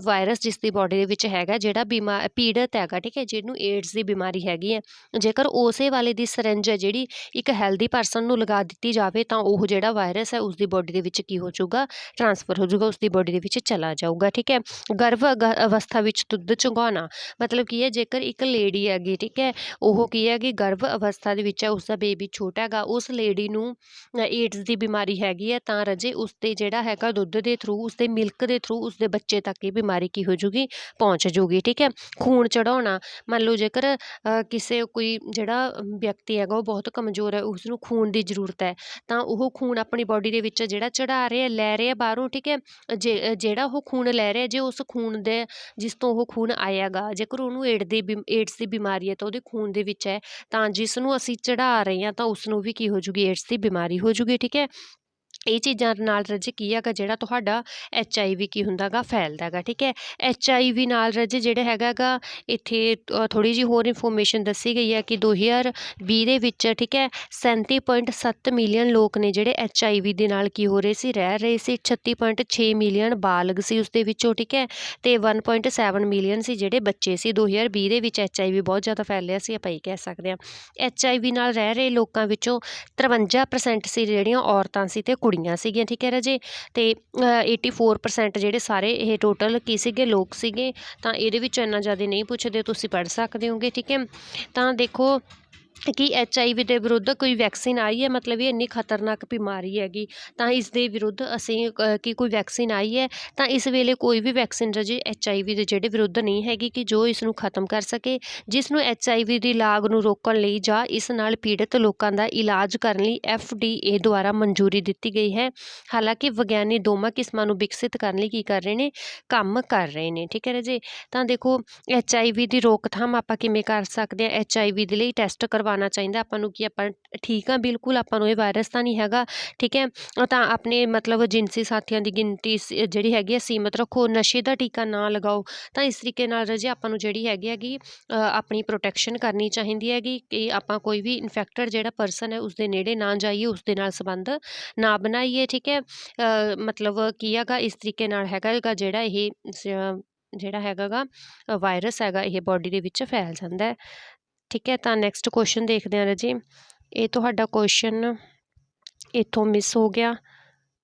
ਵਾਇਰਸ ਜਿਸ ਦੀ ਬਾਡੀ ਦੇ ਵਿੱਚ ਹੈਗਾ, ਜਿਹੜਾ ਬਿਮਾ, ਪੀੜਤ ਹੈਗਾ, ਠੀਕ ਹੈ, ਜਿਹਨੂੰ ਏਡਸ ਦੀ ਬਿਮਾਰੀ ਹੈਗੀ ਹੈ। ਜੇਕਰ ਉਸੇ ਵਾਲੇ ਦੀ ਸਰੰਜ ਹੈ, ਜਿਹੜੀ ਇੱਕ ਹੈਲਦੀ ਪਰਸਨ ਨੂੰ ਲਗਾ ਦਿੱਤੀ ਜਾਵੇ, ਤਾਂ ਉਹ ਜਿਹੜਾ ਵਾਇਰਸ ਹੈ, ਉਸ ਦੀ ਬਾਡੀ ਦੇ ਵਿੱਚ ਕੀ ਹੋ ਜਾਊਗਾ ਟਰਾਂਸਫਰ ਹੋ ਜਾਊਗਾ, ਉਸ ਦੀ ਬਾਡੀ ਦੇ ਵਿੱਚ ਚਲਾ ਜਾਊਗਾ ਠੀਕ ਹੈ, ਗਰਭ ਅਗ- ਅਵਸਥਾ ਵਿੱਚ ਦੁੱਧ ਚੁੰਘਾਉਣਾ, ਮਤਲਬ ਕੀ ਹੈ, ਜੇਕਰ ਇੱਕ ਲੇਡੀ ਹੈਗੀ, ਠੀਕ ਹੈ, ਉਹ ਕੀ ਹੈ ਕਿ ਗਰਭ ਅਵਸਥਾ ਦੇ ਵਿੱਚ ਹੈ, ਉਸ ਦਾ ਬੇਬੀ ਛੋਟਾ ਹੈਗਾ, ਉਸ ਲੇਡੀ ਨੂੰ ਏਡਸ ਦੀ ਬਿਮਾਰੀ ਹੈਗੀ ਹੈ, ਤਾਂ ਰਜੇ ਉਸ ਤੇ ਜਿਹੜਾ ਹੈਗਾ ਦੁੱਧ ਦੇ ਥਰੂ ਉਸ ਦੇ ਮਿਲਕ ਦੇ ਥਰੂ ਉਸ ਦੇ ਬੱਚੇ ਤੱਕ ਇਹ ਬਿਮਾਰੀ ਕੀ ਹੋ ਜੂਗੀ, ਪਹੁੰਚ ਜੂਗੀ, ਠੀਕ ਹੈ। ਖੂਨ ਚੜਾਉਣਾ ਮੰਨ ਲਓ ਜੇਕਰ ਕਿਸੇ ਕੋਈ ਜਿਹੜਾ ਵਿਅਕਤੀ ਹੈਗਾ, ਉਹ ਬਹੁਤ ਕਮਜ਼ੋਰ ਹੈ, ਉਸ ਨੂੰ ਖੂਨ ਦੀ ਜ਼ਰੂਰਤ ਹੈ, ਤਾਂ ਉਹ ਖੂਨ ਆਪਣੀ ਬਾਡੀ ਦੇ ਵਿੱਚ ਜਿਹੜਾ ਚੜਾ ਰਿਹਾ, ਲੈ ਰਿਹਾ ਬਾਹਰੋਂ, ਠੀਕ ਹੈ, ਜੇ ਜਿਹੜਾ ਉਹ ਖੂਨ ਲੈ ਰਿਹਾ, ਜੇ ਉਸ ਖੂਨ ਦੇ, ਜਿਸ ਤੋਂ ਉਹ ਖੂਨ ਆਇਆ ਗਾ ਜੇਕਰ ਉਹਨੂੰ ਏਡ ਦੀ ਬਿਮ- ਏਡਸ ਦੀ ਬਿਮਾਰੀ ਹੈ ਤਾਂ ਉਹਦੇ ਖੂਨ ਦੇ ਵਿੱਚ ਹੈ, ਤਾਂ ਜਿਸ ਨੂੰ ਅਸੀਂ ਚੜਾ ਰਹੇ ਹਾਂ ਤਾਂ ਉਸ ਨੂੰ ਵੀ ਕੀ ਹੋ ਜੂਗੀ ਏਡਸ ਦੀ ਬਿਮਾਰੀ ਹੋ ਜੂਗੀ, ਠੀਕ ਹੈ? ਇਹ ਚੀਜ਼ਾਂ ਨਾਲ ਰੱਜ ਕੀ ਹੈਗਾ ਜਿਹੜਾ ਤੁਹਾਡਾ ਐਚ ਆਈ ਵੀ ਕੀ ਹੁੰਦਾਗਾ ਫੈਲਦਾ ਗਾ ਠੀਕ ਹੈ? ਐਚ ਆਈ ਵੀ ਨਾਲ ਰੱਜ ਜਿਹੜਾ ਹੈਗਾ ਗਾ ਇੱਥੇ ਥੋੜੀ ਜਿਹੀ ਹੋਰ ਇਨਫੋਰਮੇਸ਼ਨ ਦੱਸੀ ਗਈ ਹੈ ਕਿ 2020 ਦੇ ਵਿੱਚ, ਠੀਕ ਹੈ 37.7 ਮਿਲੀਅਨ ਲੋਕ ਨੇ ਜਿਹੜੇ ਐਚ ਆਈ ਵੀ ਦੇ ਨਾਲ ਕੀ ਹੋ ਰਹੇ ਸੀ, ਰਹਿ ਰਹੇ ਸੀ 36.6 ਮਿਲੀਅਨ ਬਾਲਗ ਸੀ ਉਸ ਦੇ ਵਿੱਚੋਂ, ਠੀਕ ਹੈ? ਤੇ 1.7 ਮਿਲੀਅਨ ਸੀ ਜਿਹੜੇ ਬੱਚੇ ਸੀ 2020 ਦੇ ਵਿੱਚ ਐਚ ਆਈ ਵੀ ਬਹੁਤ ਜ਼ਿਆਦਾ ਫੈਲਿਆ ਸੀ ਆਪਾਂ ਇਹ ਕਹਿ ਸਕਦੇ ਹਾਂ। ਐਚ ਆਈ ਵੀ ਨਾਲ ਰਹਿ ਰਹੇ ਲੋਕਾਂ ਵਿੱਚੋਂ 53% ਸੀ ਜਿਹੜੀਆਂ ਔਰਤਾਂ ਸੀ ਤੇ ਕੁੜੀਆਂ ਸੀਗੀਆਂ ਠੀਕ ਹੈ ਰਾਜੇ? ਤੇ ਅ, 84% ਜਿਹੜੇ ਸਾਰੇ ਇਹ ਟੋਟਲ ਕੀ ਸੀਗੇ? ਲੋਕ ਸੀਗੇ। ਤਾਂ ਇਹਦੇ ਵਿੱਚ ਇੰਨਾ ਜ਼ਿਆਦਾ ਨਹੀਂ ਪੁੱਛਦੇ ਤੁਸੀਂ ਪੜ੍ਹ ਸਕਦੇ ਹੋਗੇ ਠੀਕ ਹੈ? ਤਾਂ ਦੇਖੋ ਕਿ ਐੱਚ ਆਈ ਵੀ ਦੇ ਵਿਰੁੱਧ ਕੋਈ ਵੈਕਸੀਨ ਆਈ ਹੈ? ਮਤਲਬ ਇਹ ਇੰਨੀ ਖਤਰਨਾਕ ਬਿਮਾਰੀ ਹੈਗੀ, ਤਾਂ ਇਸ ਦੇ ਵਿਰੁੱਧ ਅਸੀਂ ਕਿ ਕੋਈ ਵੈਕਸੀਨ ਆਈ ਹੈ? ਤਾਂ ਇਸ ਵੇਲੇ ਕੋਈ ਵੀ ਵੈਕਸੀਨ ਰਜੇ ਐੱਚ ਆਈ ਵੀ ਦੇ ਜਿਹੜੇ ਵਿਰੁੱਧ ਨਹੀਂ ਹੈਗੀ ਕਿ ਜੋ ਇਸ ਨੂੰ ਖਤਮ ਕਰ ਸਕੇ, ਜਿਸ ਨੂੰ ਐੱਚ ਆਈ ਵੀ ਦੀ ਲਾਗ ਨੂੰ ਰੋਕਣ ਲਈ ਜਾਂ ਇਸ ਨਾਲ ਪੀੜਤ ਲੋਕਾਂ ਦਾ ਇਲਾਜ ਕਰਨ ਲਈ ਐਫ ਡੀ ਏ ਦੁਆਰਾ ਮਨਜ਼ੂਰੀ ਦਿੱਤੀ ਗਈ ਹੈ। ਹਾਲਾਂਕਿ ਵਿਗਿਆਨੀ ਦੋਵਾਂ ਕਿਸਮਾਂ ਨੂੰ ਵਿਕਸਿਤ ਕਰਨ ਲਈ ਕੀ ਕਰ ਰਹੇ ਨੇ? ਕੰਮ ਕਰ ਰਹੇ ਨੇ, ਠੀਕ ਹੈ ਰਾਜੇ? ਤਾਂ ਦੇਖੋ ਐਚ ਆਈ ਵੀ ਦੀ ਰੋਕਥਾਮ ਆਪਾਂ ਕਿਵੇਂ ਕਰ ਸਕਦੇ ਹਾਂ? ਐਚ ਆਈ ਵੀ ਦੇ ਲਈ ਟੈਸਟ ਕਰਵਾ ਕਰਵਾਉਣਾ ਚਾਹੀਦਾ ਆਪਾਂ ਨੂੰ ਕਿ ਆਪਾਂ ਠੀਕ ਆ ਬਿਲਕੁਲ ਆਪਾਂ ਨੂੰ ਇਹ ਵਾਇਰਸ ਤਾਂ ਨਹੀਂ ਹੈਗਾ, ਠੀਕ ਹੈ। ਤਾਂ ਆਪਣੇ ਮਤਲਬ ਜਿਨਸੀ ਸਾਥੀਆਂ ਦੀ ਗਿਣਤੀ ਜਿਹੜੀ ਹੈਗੀ ਹੈ ਸੀਮਤ ਰੱਖੋ, ਨਸ਼ੇ ਦਾ ਟੀਕਾ ਨਾ ਲਗਾਓ। ਤਾਂ ਇਸ ਤਰੀਕੇ ਨਾਲ ਰਜੇ ਆਪਾਂ ਨੂੰ ਜਿਹੜੀ ਹੈਗੀ ਹੈਗੀ ਆਪਣੀ ਪ੍ਰੋਟੈਕਸ਼ਨ ਕਰਨੀ ਚਾਹੀਦੀ ਹੈਗੀ ਕਿ ਆਪਾਂ ਕੋਈ ਵੀ ਇਨਫੈਕਟਡ ਜਿਹੜਾ ਪਰਸਨ ਹੈ ਉਸ ਦੇ ਨੇੜੇ ਨਾ ਜਾਈਏ ਉਸ ਦੇ ਨਾਲ ਸੰਬੰਧ ਨਾ ਬਣਾਈਏ, ਠੀਕ ਹੈ। ਮਤਲਬ ਕੀ ਹੈਗਾ, ਇਸ ਤਰੀਕੇ ਨਾਲ ਹੈਗਾ ਹੈਗਾ ਜਿਹੜਾ ਇਹ ਜਿਹੜਾ ਹੈਗਾ ਗਾ ਵਾਇਰਸ ਹੈਗਾ, ਇਹ ਬਾਡੀ ਦੇ ਵਿੱਚ ਫੈਲ ਜਾਂਦਾ ਹੈ। ਠੀਕ ਹੈ, ਤਾਂ ਨੈਕਸਟ ਕੁਐਸਚਨ ਦੇਖਦੇ ਹਾਂ ਰਾਜੇ। ਇਹ ਤੁਹਾਡਾ ਕੁਐਸਚਨ ਇੱਥੋਂ ਮਿਸ ਹੋ ਗਿਆ।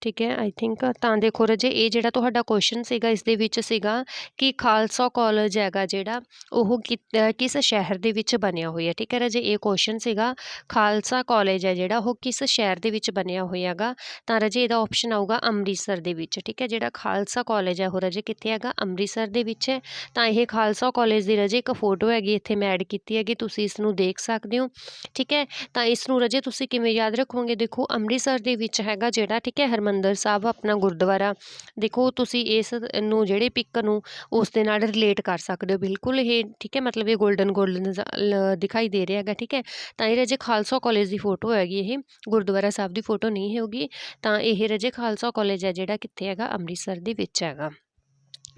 ਠੀਕ ਹੈ ਆਈ ਥਿੰਕ ਤਾਂ ਦੇਖੋ ਰਾਜੇ ਇਹ ਜਿਹੜਾ ਤੁਹਾਡਾ ਕੁਐਸਚਨ ਸੀਗਾ, ਇਸ ਦੇ ਵਿੱਚ ਸੀਗਾ ਕਿ ਖਾਲਸਾ ਕਾਲਜ ਹੈਗਾ ਜਿਹੜਾ, ਉਹ ਕਿ- ਕਿਸ ਸ਼ਹਿਰ ਦੇ ਵਿੱਚ ਬਣਿਆ ਹੋਇਆ, ਠੀਕ ਹੈ ਰਾਜੇ? ਇਹ ਕੁਐਸਚਨ ਸੀਗਾ, ਖਾਲਸਾ ਕਾਲਜ ਹੈ ਜਿਹੜਾ, ਉਹ ਕਿਸ ਸ਼ਹਿਰ ਦੇ ਵਿੱਚ ਬਣਿਆ ਹੋਇਆ ਹੈਗਾ ਤਾਂ ਰਾਜੇ ਇਹਦਾ ਆਪਸ਼ਨ ਆਊਗਾ ਅੰਮ੍ਰਿਤਸਰ ਦੇ ਵਿੱਚ, ਠੀਕ ਹੈ? ਜਿਹੜਾ ਖਾਲਸਾ ਕਾਲਜ ਹੈ, ਉਹ ਰਾਜੇ ਕਿੱਥੇ ਹੈਗਾ? ਅੰਮ੍ਰਿਤਸਰ ਦੇ ਵਿੱਚ ਹੈ। ਤਾਂ ਇਹ ਖਾਲਸਾ ਕਾਲਜ ਦੀ ਰਾਜੇ ਇੱਕ ਫੋਟੋ ਹੈਗੀ, ਇੱਥੇ ਮੈਂ ਐਡ ਕੀਤੀ ਹੈਗੀ, ਤੁਸੀਂ ਇਸ ਨੂੰ ਦੇਖ ਸਕਦੇ ਹੋ, ਠੀਕ ਹੈ? ਤਾਂ ਇਸ ਨੂੰ ਰਾਜੇ ਤੁਸੀਂ ਕਿਵੇਂ ਯਾਦ ਰੱਖੋਗੇ? ਦੇਖੋ, ਅੰਮ੍ਰਿਤਸਰ ਦੇ ਵਿੱਚ ਹੈਗਾ ਜਿਹੜਾ, ਠੀਕ ਹੈ ਹਰਮੰਦਰ ਸਾਹਿਬ, ਆਪਣਾ ਗੁਰਦੁਆਰਾ, ਦੇਖੋ ਤੁਸੀਂ ਇਸ ਨੂੰ ਜਿਹੜੇ ਪਿੱਕ ਨੂੰ ਉਸ ਦੇ ਨਾਲ ਰਿਲੇਟ ਕਰ ਸਕਦੇ ਹੋ, ਬਿਲਕੁਲ ਇਹ ਠੀਕ ਹੈ, ਮਤਲਬ ਇਹ 골ਡਨ 골ਡਨ ਦਿਖਾਈ ਦੇ ਰਿਹਾ ਹੈਗਾ, ਠੀਕ ਹੈ। ਤਾਂ ਇਹ ਰਜੇ ਖਾਲਸਾ ਕਾਲਜ ਦੀ ਫੋਟੋ ਹੈਗੀ ਇਹ, ਗੁਰਦੁਆਰਾ ਸਾਹਿਬ ਦੀ ਫੋਟੋ ਨਹੀਂ ਹੋਗੀ, ਤਾਂ ਇਹ ਰਜੇ ਖਾਲਸਾ ਕਾਲਜ ਹੈ ਜਿਹੜਾ ਕਿੱਥੇ ਹੈਗਾ, ਅੰਮ੍ਰਿਤਸਰ ਦੇ ਵਿੱਚ ਹੈਗਾ।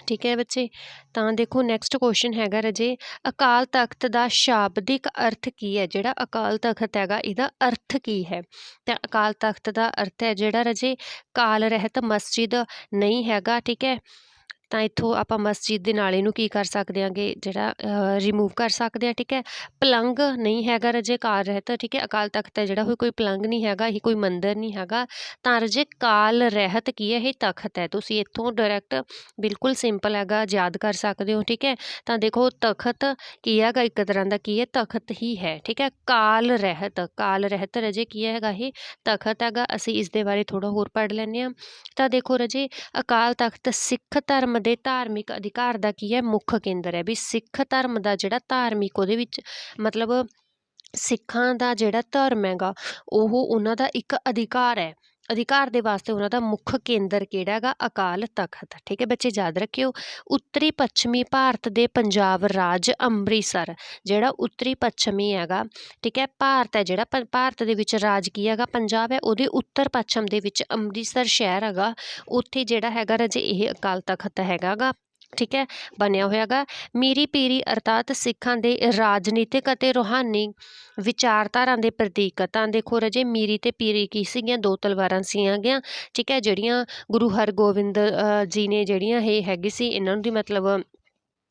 ਠੀਕ ਹੈ ਬੱਚੇ? ਤਾਂ ਦੇਖੋ ਨੈਕਸਟ ਕੁਐਸਚਨ ਹੈਗਾ ਰਜੇ, ਅਕਾਲ ਤਖਤ ਦਾ ਸ਼ਾਬਦਿਕ ਅਰਥ ਕੀ ਹੈ? ਜਿਹੜਾ ਅਕਾਲ ਤਖਤ ਹੈਗਾ, ਇਹਦਾ ਅਰਥ ਕੀ ਹੈ? ਤਾਂ ਅਕਾਲ ਤਖਤ ਦਾ ਅਰਥ ਹੈ ਜਿਹੜਾ ਰਜੇ, ਕਾਲ ਰਹਿਤ ਮਸਜਿਦ ਨਹੀਂ ਹੈਗਾ, ਠੀਕ ਹੈ? ਤਾਂ ਇੱਥੋਂ ਆਪਾਂ ਮਸਜਿਦ ਦੇ ਨਾਲ ਇਹਨੂੰ ਕੀ ਕਰ ਸਕਦੇ ਆਂਗੇ? ਜਿਹੜਾ ਰਿਮੂਵ ਕਰ ਸਕਦੇ ਹਾਂ ਠੀਕ ਹੈ? ਪਲੰਗ ਨਹੀਂ ਹੈਗਾ ਰਜੇ ਕਾਲ ਰਹਿਤ, ਠੀਕ ਹੈ? ਅਕਾਲ ਤਖਤ ਹੈ ਜਿਹੜਾ, ਉਹ ਕੋਈ ਪਲੰਗ ਨਹੀਂ ਹੈਗਾ, ਇਹ ਕੋਈ ਮੰਦਿਰ ਨਹੀਂ ਹੈਗਾ। ਤਾਂ ਰਜੇ ਕਾਲ ਰਹਿਤ ਕੀ ਹੈ? ਇਹ ਤਖਤ ਹੈ। ਤੁਸੀਂ ਇੱਥੋਂ ਡਾਇਰੈਕਟ ਬਿਲਕੁਲ ਸਿੰਪਲ ਹੈਗਾ, ਯਾਦ ਕਰ ਸਕਦੇ ਹੋ, ਠੀਕ ਹੈ? ਤਾਂ ਦੇਖੋ, ਤਖਤ ਕੀ ਹੈਗਾ? ਇੱਕ ਤਰ੍ਹਾਂ ਦਾ ਕੀ ਹੈ? ਤਖਤ ਹੀ ਹੈ, ਠੀਕ ਹੈ? ਕਾਲ ਰਹਿਤ ਕਾਲ ਰਹਿਤ ਰਜੇ ਕੀ ਹੈਗਾ ਇਹ? ਤਖਤ ਹੈਗਾ, ਅਸੀਂ ਇਸ ਦੇ ਬਾਰੇ ਥੋੜਾ ਹੋਰ ਪੜ੍ਹ ਲੈਂਦੇ ਹਾਂ। ਤਾਂ ਦੇਖੋ ਰਜੇ, ਅਕਾਲ ਤਖਤ ਸਿੱਖ ਧਰਮ ਧਰਮ ਦੇ ਧਾਰਮਿਕ ਅਧਿਕਾਰ ਦਾ ਕੀ ਹੈ, ਮੁੱਖ ਕੇਂਦਰ ਹੈ। ਵੀ ਸਿੱਖ ਧਰਮ ਦਾ ਜਿਹੜਾ ਧਾਰਮਿਕ ਉਹਦੇ ਵਿੱਚ ਮਤਲਬ ਸਿੱਖਾਂ ਦਾ ਜਿਹੜਾ ਧਰਮ ਹੈਗਾ, ਉਹ ਉਹਨਾਂ ਦਾ ਇੱਕ ਅਧਿਕਾਰ ਹੈ। ਅਧਿਕਾਰ ਦੇ ਵਾਸਤੇ ਉਹਨਾਂ ਦਾ ਮੁੱਖ ਕੇਂਦਰ ਕਿਹੜਾ ਹੈਗਾ? ਅਕਾਲ ਤਖਤ। ਠੀਕ ਹੈ ਬੱਚੇ, ਯਾਦ ਰੱਖਿਓ, ਉੱਤਰੀ ਪੱਛਮੀ ਭਾਰਤ ਦੇ ਪੰਜਾਬ ਰਾਜ ਅੰਮ੍ਰਿਤਸਰ, ਜਿਹੜਾ ਉੱਤਰੀ ਪੱਛਮੀ ਹੈਗਾ, ਠੀਕ ਹੈ, ਭਾਰਤ ਹੈ ਜਿਹੜਾ, ਭ- ਭਾਰਤ ਦੇ ਵਿੱਚ ਰਾਜ ਕੀ ਹੈਗਾ? ਪੰਜਾਬ ਹੈ, ਉਹਦੇ ਉੱਤਰ ਪੱਛਮ ਦੇ ਵਿੱਚ ਅੰਮ੍ਰਿਤਸਰ ਸ਼ਹਿਰ ਹੈਗਾ, ਉੱਥੇ ਜਿਹੜਾ ਹੈਗਾ ਰਾਜੇ ਇਹ ਅਕਾਲ ਤਖਤ ਹੈਗਾ ਗਾ। ਠੀਕ ਹੈ, ਬਣਿਆ ਹੋਇਆ ਗਾ ਮੀਰੀ ਪੀਰੀ ਅਰਥਾਤ ਸਿੱਖਾਂ ਦੇ ਰਾਜਨੀਤਿਕ ਅਤੇ ਰੂਹਾਨੀ ਵਿਚਾਰਧਾਰਾ ਦੇ ਪ੍ਰਤੀਕ ਤਾਂ ਦੇਖੋ ਰਜੇ, ਮੀਰੀ ਤੇ ਪੀਰੀ ਕੀ ਸੀਗੀਆਂ? ਦੋ ਤਲਵਾਰਾਂ ਸੀਆਂ ਗਿਆ ਠੀਕ ਹੈ, ਜਿਹੜੀਆਂ ਗੁਰੂ ਹਰਗੋਬਿੰਦ ਜੀ ਨੇ ਜਿਹੜੀਆਂ ਇਹ ਹੈਗੀ ਸੀ, ਇਹਨਾਂ ਨੂੰ ਦੀ ਮਤਲਬ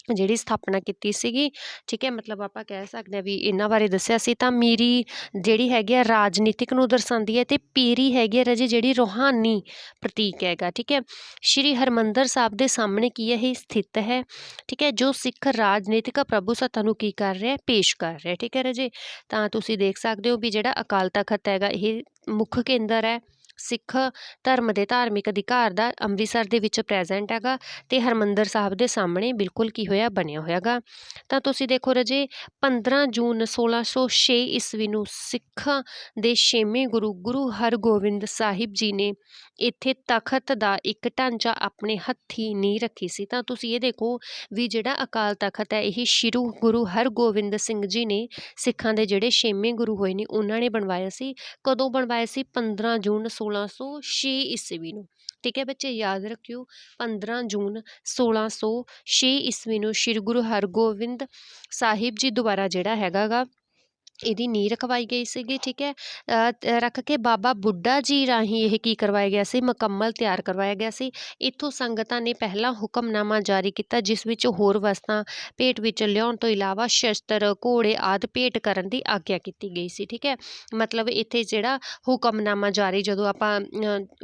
ਜਿਹੜੀ ਸਥਾਪਨਾ ਕੀਤੀ ਸੀਗੀ, ਠੀਕ ਹੈ, ਮਤਲਬ ਆਪਾਂ ਕਹਿ ਸਕਦੇ ਹਾਂ ਵੀ ਇਹਨਾਂ ਬਾਰੇ ਦੱਸਿਆ ਸੀ, ਤਾਂ ਮੀਰੀ ਜਿਹੜੀ ਹੈਗੀ ਆ ਰਾਜਨੀਤਿਕ ਨੂੰ ਦਰਸਾਉਂਦੀ ਹੈ ਅਤੇ ਪੀਰੀ ਹੈਗੀ ਆ ਰਜੇ ਜਿਹੜੀ ਰੂਹਾਨੀ ਪ੍ਰਤੀਕ ਹੈਗਾ, ਠੀਕ ਹੈ। ਸ਼੍ਰੀ ਹਰਮੰਦਰ ਸਾਹਿਬ ਦੇ ਸਾਹਮਣੇ ਕੀ ਹੈ, ਇਹ ਸਥਿਤ ਹੈ, ਠੀਕ ਹੈ, ਜੋ ਸਿੱਖ ਰਾਜਨੀਤਿਕ ਪ੍ਰਭੂ ਸੱਤਾ ਨੂੰ ਕੀ ਕਰ ਰਿਹਾ, ਪੇਸ਼ ਕਰ ਰਿਹਾ, ਠੀਕ ਹੈ ਰਜੇ। ਤਾਂ ਤੁਸੀਂ ਦੇਖ ਸਕਦੇ ਹੋ ਵੀ ਜਿਹੜਾ ਅਕਾਲ ਤਖਤ ਹੈਗਾ, ਇਹ ਮੁੱਖ ਕੇਂਦਰ ਹੈ। ਸਿੱਖ ਧਰਮ ਦੇ ਧਾਰਮਿਕ ਅਧਿਕਾਰ ਦਾ ਅੰਮ੍ਰਿਤਸਰ ਦੇ ਵਿੱਚ ਪ੍ਰੈਜ਼ੈਂਟ ਹੈਗਾ ਅਤੇ ਹਰਿਮੰਦਰ ਸਾਹਿਬ ਦੇ ਸਾਹਮਣੇ ਬਿਲਕੁਲ ਕੀ ਹੋਇਆ, ਬਣਿਆ ਹੋਇਆ ਗਾ ਤਾਂ ਤੁਸੀਂ ਦੇਖੋ ਰਜੇ 15 ਜੂਨ 1606 ਈਸਵੀ ਨੂੰ ਸਿੱਖਾਂ ਦੇ ਛੇਵੇਂ ਗੁਰੂ ਗੁਰੂ ਹਰਗੋਬਿੰਦ ਸਾਹਿਬ ਜੀ ਨੇ ਇੱਥੇ ਤਖਤ ਦਾ ਇੱਕ ਢਾਂਚਾ ਆਪਣੇ ਹੱਥੀ ਨੀਂਹ ਰੱਖੀ ਸੀ। ਤਾਂ ਤੁਸੀਂ ਇਹ ਦੇਖੋ ਵੀ ਜਿਹੜਾ ਅਕਾਲ ਤਖਤ ਹੈ, ਇਹ ਸ਼੍ਰੀ ਗੁਰੂ ਹਰਗੋਬਿੰਦ ਸਿੰਘ ਜੀ ਨੇ ਸਿੱਖਾਂ ਦੇ ਜਿਹੜੇ ਛੇਵੇਂ ਗੁਰੂ ਹੋਏ ਨੇ, ਉਹਨਾਂ ਨੇ ਬਣਵਾਇਆ ਸੀ। ਕਦੋਂ ਬਣਵਾਇਆ ਸੀ? 15 ਜੂਨ 1606 ਈਸਵੀ ਨੂੰ, ਠੀਕ ਹੈ ਬੱਚੇ, ਯਾਦ ਰੱਖਿਓ 15 ਜੂਨ 1606 ਈਸਵੀ ਨੂੰ ਸ਼੍ਰੀ ਗੁਰੂ ਹਰਗੋਬਿੰਦ ਸਾਹਿਬ ਜੀ ਦੁਆਰਾ ਜਿਹੜਾ ਹੈਗਾ ਗਾ ਇਹਦੀ ਨੀਂਹ ਰਖਵਾਈ ਗਈ ਸੀਗੀ, ਠੀਕ ਹੈ? ਰੱਖ ਕੇ ਬਾਬਾ ਬੁੱਢਾ ਜੀ ਰਾਹੀਂ ਇਹ ਕੀ ਕਰਵਾਇਆ ਗਿਆ ਸੀ? ਮੁਕੰਮਲ ਤਿਆਰ ਕਰਵਾਇਆ ਗਿਆ ਸੀ। ਇੱਥੋਂ ਸੰਗਤਾਂ ਨੇ ਪਹਿਲਾ ਹੁਕਮਨਾਮਾ ਜਾਰੀ ਕੀਤਾ, ਜਿਸ ਵਿੱਚ ਹੋਰ ਵਸਤਾਂ, ਭੇਟ ਵਿੱਚ ਲਿਆਉਣ ਤੋਂ ਇਲਾਵਾ ਸ਼ਸਤਰ, ਘੋੜੇ ਆਦਿ ਭੇਟ ਕਰਨ ਦੀ ਆਗਿਆ ਕੀਤੀ ਗਈ ਸੀ, ਠੀਕ ਹੈ? ਮਤਲਬ ਇੱਥੇ ਜਿਹੜਾ ਹੁਕਮਨਾਮਾ ਜਾਰੀ ਜਦੋਂ ਆਪਾਂ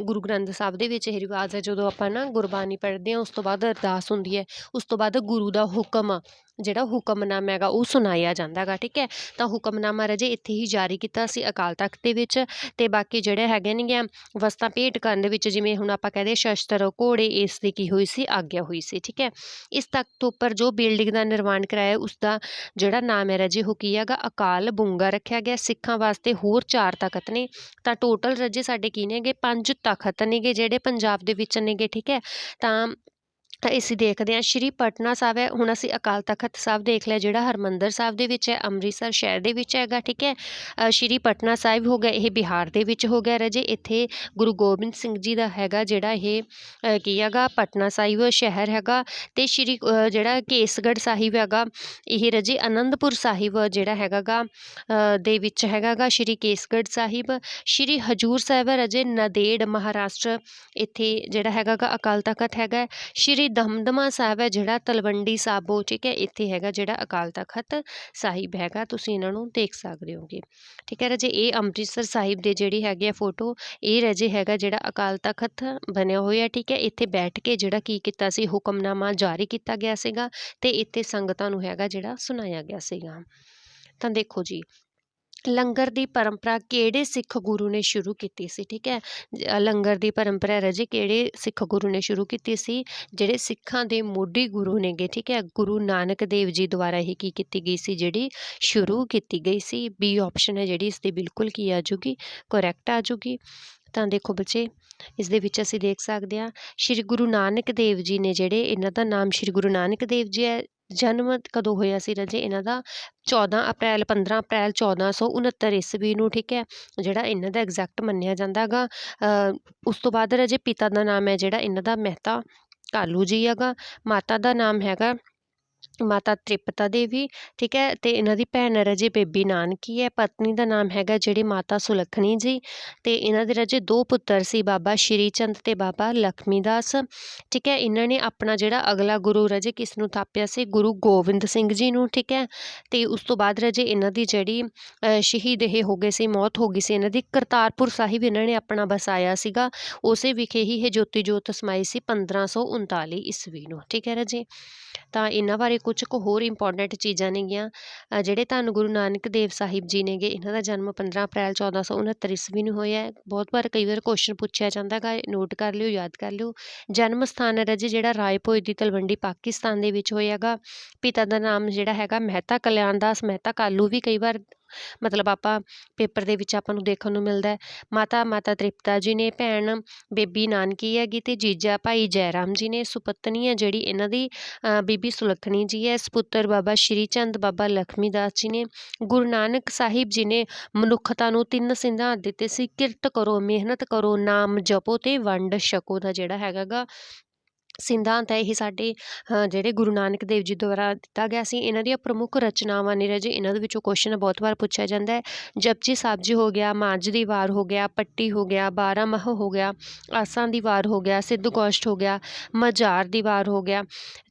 ਗੁਰੂ ਗ੍ਰੰਥ ਸਾਹਿਬ ਦੇ ਵਿੱਚ ਇਹ ਰਿਵਾਜ ਹੈ, ਜਦੋਂ ਆਪਾਂ ਨਾ ਗੁਰਬਾਣੀ ਪੜ੍ਹਦੇ ਹਾਂ, ਉਸ ਤੋਂ ਬਾਅਦ ਅਰਦਾਸ ਹੁੰਦੀ ਹੈ, ਉਸ ਤੋਂ ਬਾਅਦ ਗੁਰੂ ਦਾ ਹੁਕਮ ਜਿਹੜਾ ਹੁਕਮਨਾਮਾ ਹੈਗਾ ਉਹ ਸੁਣਾਇਆ ਜਾਂਦਾ ਹੈਗਾ ਠੀਕ ਹੈ? ਤਾਂ ਹੁਕਮਨਾਮਾ ਰਾਜੇ ਇੱਥੇ ਹੀ ਜਾਰੀ ਕੀਤਾ ਸੀ ਅਕਾਲ ਤਖਤ ਦੇ ਵਿੱਚ ਤੇ ਬਾਕੀ ਜਿਹੜੇ ਹੈਗੇ ਨੇਗੀਆਂ ਵਸਤਾਂ ਭੇਟ ਕਰਨ ਦੇ ਵਿੱਚ ਜਿਵੇਂ ਹੁਣ ਆਪਾਂ ਕਹਦੇ ਸ਼ਸਤਰ, ਘੋੜੇ, ਇਸ ਦੀ ਕੀ ਹੋਈ ਸੀ, ਆਗਿਆ ਹੋਈ ਸੀ, ਠੀਕ ਹੈ? ਇਸ ਤਖਤ ਉੱਪਰ ਜੋ ਬਿਲਡਿੰਗ ਦਾ ਨਿਰਮਾਣ ਕਰਾਇਆ ਉਸ ਦਾ ਜਿਹੜਾ ਨਾਮ ਹੈ ਰਾਜੇ ਉਹ ਕੀ ਹੈਗਾ? ਅਕਾਲ ਬੁੰਗਾ ਰੱਖਿਆ ਗਿਆ। ਸਿੱਖਾਂ ਵਾਸਤੇ ਹੋਰ ਚਾਰ ਤਖਤ ਨੇ। ਤਾਂ ਟੋਟਲ ਰਾਜੇ ਸਾਡੇ ਕੀ ਨੇਗੇ ਪੰਜ ਤਖਤ ਨੇਗੇ ਜਿਹੜੇ ਪੰਜਾਬ ਦੇ ਵਿੱਚ ਨੇਗੇ ਠੀਕ ਹੈ? ਤਾਂ ਤਾਂ ਅਸੀਂ ਦੇਖਦੇ ਹਾਂ ਸ਼੍ਰੀ ਪਟਨਾ ਸਾਹਿਬ ਹੈ ਹੁਣ ਅਸੀਂ ਅਕਾਲ ਤਖਤ ਸਾਹਿਬ ਦੇਖ ਲਿਆ ਜਿਹੜਾ ਹਰਮੰਦਰ ਸਾਹਿਬ ਦੇ ਵਿੱਚ ਹੈ ਅੰਮ੍ਰਿਤਸਰ ਸ਼ਹਿਰ ਦੇ ਵਿੱਚ ਹੈਗਾ ਠੀਕ ਹੈ ਅ, ਸ਼੍ਰੀ ਪਟਨਾ ਸਾਹਿਬ ਹੋ ਗਿਆ ਇਹ ਬਿਹਾਰ ਦੇ ਵਿੱਚ ਹੋ ਗਿਆ ਰਾਜੇ ਇੱਥੇ ਗੁਰੂ ਗੋਬਿੰਦ ਸਿੰਘ ਜੀ ਦਾ ਹੈਗਾ ਜਿਹੜਾ ਇਹ ਅ, ਕੀ ਹੈਗਾ ਪਟਨਾ ਸਾਹਿਬ ਸ਼ਹਿਰ ਹੈਗਾ ਤੇ ਸ਼੍ਰੀ ਅ, ਜਿਹੜਾ ਕੇਸਗੜ੍ਹ ਸਾਹਿਬ ਹੈਗਾ ਇਹ ਰਾਜੇ ਅਨੰਦਪੁਰ ਸਾਹਿਬ ਜਿਹੜਾ ਹੈਗਾ ਗਾ ਅ, ਦੇ ਵਿੱਚ ਹੈਗਾ ਗਾ ਸ਼੍ਰੀ ਕੇਸਗੜ੍ਹ ਸਾਹਿਬ ਸ਼੍ਰੀ ਹਜੂਰ ਸਾਹਿਬ ਹੈ ਰਾਜੇ ਨਦੇੜ ਮਹਾਰਾਸ਼ਟਰ ਇੱਥੇ ਜਿਹੜਾ ਹੈਗਾ ਗਾ ਅਕਾਲ ਤਖਤ ਹੈਗਾ ਹੈ। ਸ਼੍ਰੀ ਦਮਦਮਾ ਸਾਹਿਬ ਹੈ, ਜਿਹੜਾ ਤਲਵੰਡੀ ਸਾਬੋ, ਠੀਕ ਹੈ, ਇੱਥੇ ਹੈਗਾ ਜਿਹੜਾ ਅਕਾਲ ਤਖਤ ਸਾਹਿਬ ਹੈਗਾ, ਤੁਸੀਂ ਇਹਨਾਂ ਨੂੰ ਦੇਖ ਸਕਦੇ ਹੋਗੇ। ਠੀਕ ਹੈ, ਰਾਜੇ, ਇਹ ਅੰਮ੍ਰਿਤਸਰ ਸਾਹਿਬ ਦੇ ਜਿਹੜੀ ਹੈਗੀ ਆ ਫੋਟੋ ਇਹ ਰਾਜੇ ਹੈਗਾ ਜਿਹੜਾ ਅਕਾਲ ਤਖਤ ਬਣਿਆ ਹੋਇਆ, ਠੀਕ ਹੈ, ਇੱਥੇ ਬੈਠ ਕੇ ਜਿਹੜਾ ਕੀ ਕੀਤਾ ਸੀ, ਹੁਕਮਨਾਮਾ ਜਾਰੀ ਕੀਤਾ ਗਿਆ ਸੀਗਾ ਤੇ ਇੱਥੇ ਸੰਗਤਾਂ ਨੂੰ ਹੈਗਾ ਜਿਹੜਾ ਸੁਣਾਇਆ ਗਿਆ ਸੀਗਾ। ਤਾਂ ਦੇਖੋ ਜੀ ਲੰਗਰ ਦੀ ਪਰੰਪਰਾ ਕਿਹੜੇ ਸਿੱਖ ਗੁਰੂ ਨੇ ਸ਼ੁਰੂ ਕੀਤੀ ਸੀ, ਠੀਕ ਹੈ? ਲੰਗਰ ਦੀ ਪਰੰਪਰਾ ਰਾਜੇ ਕਿਹੜੇ ਸਿੱਖ ਗੁਰੂ ਨੇ ਸ਼ੁਰੂ ਕੀਤੀ ਸੀ, ਜਿਹੜੇ ਸਿੱਖਾਂ ਦੇ ਮੋਢੀ ਗੁਰੂ ਨੇਗੇ, ਠੀਕ ਹੈ? ਗੁਰੂ ਨਾਨਕ ਦੇਵ ਜੀ ਦੁਆਰਾ ਹੀ ਕੀ ਕੀਤੀ ਗਈ ਸੀ, ਜਿਹੜੀ ਸ਼ੁਰੂ ਕੀਤੀ ਗਈ ਸੀ ਬੀ ਆਪਸ਼ਨ ਹੈ ਜਿਹੜੀ ਇਸ ਦੀ ਬਿਲਕੁਲ ਕੀ ਆ ਜੂਗੀ ਕਰੈਕਟ ਆ ਜੂਗੀ। ਤਾਂ ਦੇਖੋ ਬੱਚੇ, ਇਸ ਦੇ ਵਿੱਚ ਅਸੀਂ ਦੇਖ ਸਕਦੇ ਹਾਂ, ਸ਼੍ਰੀ ਗੁਰੂ ਨਾਨਕ ਦੇਵ ਜੀ ਨੇ ਜਿਹੜੇ, ਇਹਨਾਂ ਦਾ ਨਾਮ ਸ਼੍ਰੀ ਗੁਰੂ ਨਾਨਕ ਦੇਵ ਜੀ ਹੈ ਜਨਮ ਕਦੋਂ ਹੋਇਆ ਸੀ ਰਾਜੇ? ਇਹਨਾਂ ਦਾ 14 ਅਪ੍ਰੈਲ 15 ਅਪ੍ਰੈਲ 1469 ਈਸਵੀ ਨੂੰ ਠੀਕ ਹੈ? ਜਿਹੜਾ ਇਹਨਾਂ ਦਾ ਐਗਜ਼ੈਕਟ ਮੰਨਿਆ ਜਾਂਦਾ ਹੈਗਾ। ਅ, ਉਸ ਤੋਂ ਬਾਅਦ ਰਾਜੇ ਪਿਤਾ ਦਾ ਨਾਮ ਹੈ ਜਿਹੜਾ ਇਹਨਾਂ ਦਾ ਮਹਿਤਾ ਕਾਲੂ ਜੀ ਹੈਗਾ। ਮਾਤਾ ਦਾ ਨਾਮ ਹੈਗਾ ਮਾਤਾ ਤ੍ਰਿਪਤਾ ਦੇਵੀ, ਠੀਕ ਹੈ ਅਤੇ ਇਹਨਾਂ ਦੀ ਭੈਣ ਰਾਜੇ ਬੇਬੀ ਨਾਨਕੀ ਹੈ, ਪਤਨੀ ਦਾ ਨਾਮ ਹੈਗਾ ਜਿਹੜੀ ਮਾਤਾ ਸੁਲੱਖਣੀ ਜੀ ਅਤੇ ਇਹਨਾਂ ਦੇ ਰਾਜੇ ਦੋ ਪੁੱਤਰ ਸੀ ਬਾਬਾ ਸ਼੍ਰੀ ਚੰਦ ਅਤੇ ਬਾਬਾ ਲਖਮੀ ਦਾਸ ਠੀਕ ਹੈ, ਇਹਨਾਂ ਨੇ ਆਪਣਾ ਜਿਹੜਾ ਅਗਲਾ ਗੁਰੂ ਰਾਜੇ ਕਿਸ ਨੂੰ ਥਾਪਿਆ ਸੀ, ਗੁਰੂ ਗੋਬਿੰਦ ਸਿੰਘ ਜੀ ਨੂੰ, ਠੀਕ ਹੈ ਅਤੇ ਉਸ ਤੋਂ ਬਾਅਦ ਰਾਜੇ ਇਹਨਾਂ ਦੀ ਜਿਹੜੀ ਸ਼ਹੀਦ ਇਹ ਹੋ ਗਏ ਸੀ, ਮੌਤ ਹੋ ਗਈ ਸੀ, ਇਹਨਾਂ ਦੀ ਕਰਤਾਰਪੁਰ ਸਾਹਿਬ ਇਹਨਾਂ ਨੇ ਆਪਣਾ ਬਸਾਇਆ ਸੀਗਾ, ਉਸੇ ਵਿਖੇ ਹੀ ਇਹ ਜੋਤੀ ਜੋਤ ਸਮਾਈ ਸੀ 1539 ਈਸਵੀ ਨੂੰ, ਠੀਕ ਹੈ ਰਾਜੇ। ਤਾਂ ਇਹਨਾਂ ਬਾਰੇ ਕੁਝ ਕੁ ਹੋਰ ਇੰਪੋਰਟੈਂਟ ਚੀਜ਼ਾਂ ਨੇਗੀਆਂ। ਜਿਹੜੇ ਧੰਨ ਗੁਰੂ ਨਾਨਕ ਦੇਵ ਸਾਹਿਬ ਜੀ ਨੇਗੇ, ਇਹਨਾਂ ਦਾ ਜਨਮ 15 ਅਪ੍ਰੈਲ 1469 ਈਸਵੀ ਨੂੰ ਹੋਇਆ ਬਹੁਤ ਵਾਰ ਕਈ ਵਾਰ ਕੁਐਸਚਨ ਪੁੱਛਿਆ ਜਾਂਦਾ ਗਾ ਨੋਟ ਕਰ ਲਿਓ, ਯਾਦ ਕਰ ਲਿਓ। ਜਨਮ ਸਥਾਨ ਹੈ ਰਾਜੇ ਜਿਹੜਾ ਰਾਏਪੁਰ ਦੀ ਤਲਵੰਡੀ, ਪਾਕਿਸਤਾਨ ਦੇ ਵਿੱਚ ਹੋਇਆ ਗਾ। ਪਿਤਾ ਦਾ ਨਾਮ ਜਿਹੜਾ ਹੈਗਾ ਮਹਿਤਾ ਕਲਿਆਣ ਦਾਸ, ਮਹਿਤਾ ਕਾਲੂ ਵੀ ਕਈ ਵਾਰ ਮਤਲਬ ਆਪਾਂ ਪੇਪਰ ਦੇ ਵਿੱਚ ਆਪਾਂ ਨੂੰ ਦੇਖਣ ਨੂੰ ਮਿਲਦਾ ਮਾਤਾ ਮਾਤਾ ਤ੍ਰਿਪਤਾ ਜੀ ਨੇ ਭੈਣ ਬੇਬੀ ਨਾਨਕੀ ਹੈਗੀ ਅਤੇ ਜੀਜਾ ਭਾਈ ਜੈਰਾਮ ਜੀ ਨੇ, ਸੁਪਤਨੀ ਹੈ ਜਿਹੜੀ ਇਹਨਾਂ ਦੀ ਬੀਬੀ ਸੁਲੱਖਣੀ ਜੀ ਹੈ। ਸਪੁੱਤਰ ਬਾਬਾ ਸ਼੍ਰੀ ਚੰਦ, ਬਾਬਾ ਲਖਮੀ ਦਾਸ ਜੀ ਨੇ, ਗੁਰੂ ਨਾਨਕ ਸਾਹਿਬ ਜੀ ਨੇ ਮਨੁੱਖਤਾ ਨੂੰ ਤਿੰਨ ਸਿਧਾਂਤ ਦਿੱਤੇ ਸੀ, ਕਿਰਤ ਕਰੋ, ਮਿਹਨਤ ਕਰੋ, ਨਾਮ ਜਪੋ ਤੇ ਵੰਡ ਛਕੋ ਦਾ ਜਿਹੜਾ ਹੈਗਾ ਗਾ। ਸਿਧਾਂਤ ਹੈ ਇਹ ਸਾਡੇ ਜਿਹੜੇ ਗੁਰੂ ਨਾਨਕ ਦੇਵ ਜੀ ਦੁਆਰਾ ਦਿੱਤਾ ਗਿਆ ਸੀ, ਇਹਨਾਂ ਦੀਆਂ ਪ੍ਰਮੁੱਖ ਰਚਨਾਵਾਂ ਨੇ ਰਾਜੇ, ਇਹਨਾਂ ਦੇ ਵਿੱਚੋਂ ਕੁਐਸਚਨ ਬਹੁਤ ਵਾਰ ਪੁੱਛਿਆ ਜਾਂਦਾ ਹੈ। ਜਪਜੀ ਸਾਹਿਬ ਜੀ ਹੋ ਗਿਆ, ਮਾਝ ਦੀ ਵਾਰ ਹੋ ਗਿਆ, ਪੱਟੀ ਹੋ ਗਿਆ, ਬਾਰਾਂਮਾਹ ਹੋ ਗਿਆ, ਆਸਾਂ ਦੀ ਵਾਰ ਹੋ ਗਿਆ ਸਿੱਧ ਗੋਸ਼ਟ ਹੋ ਗਿਆ ਮਜ਼ਾਰ ਦੀ ਵਾਰ ਹੋ ਗਿਆ,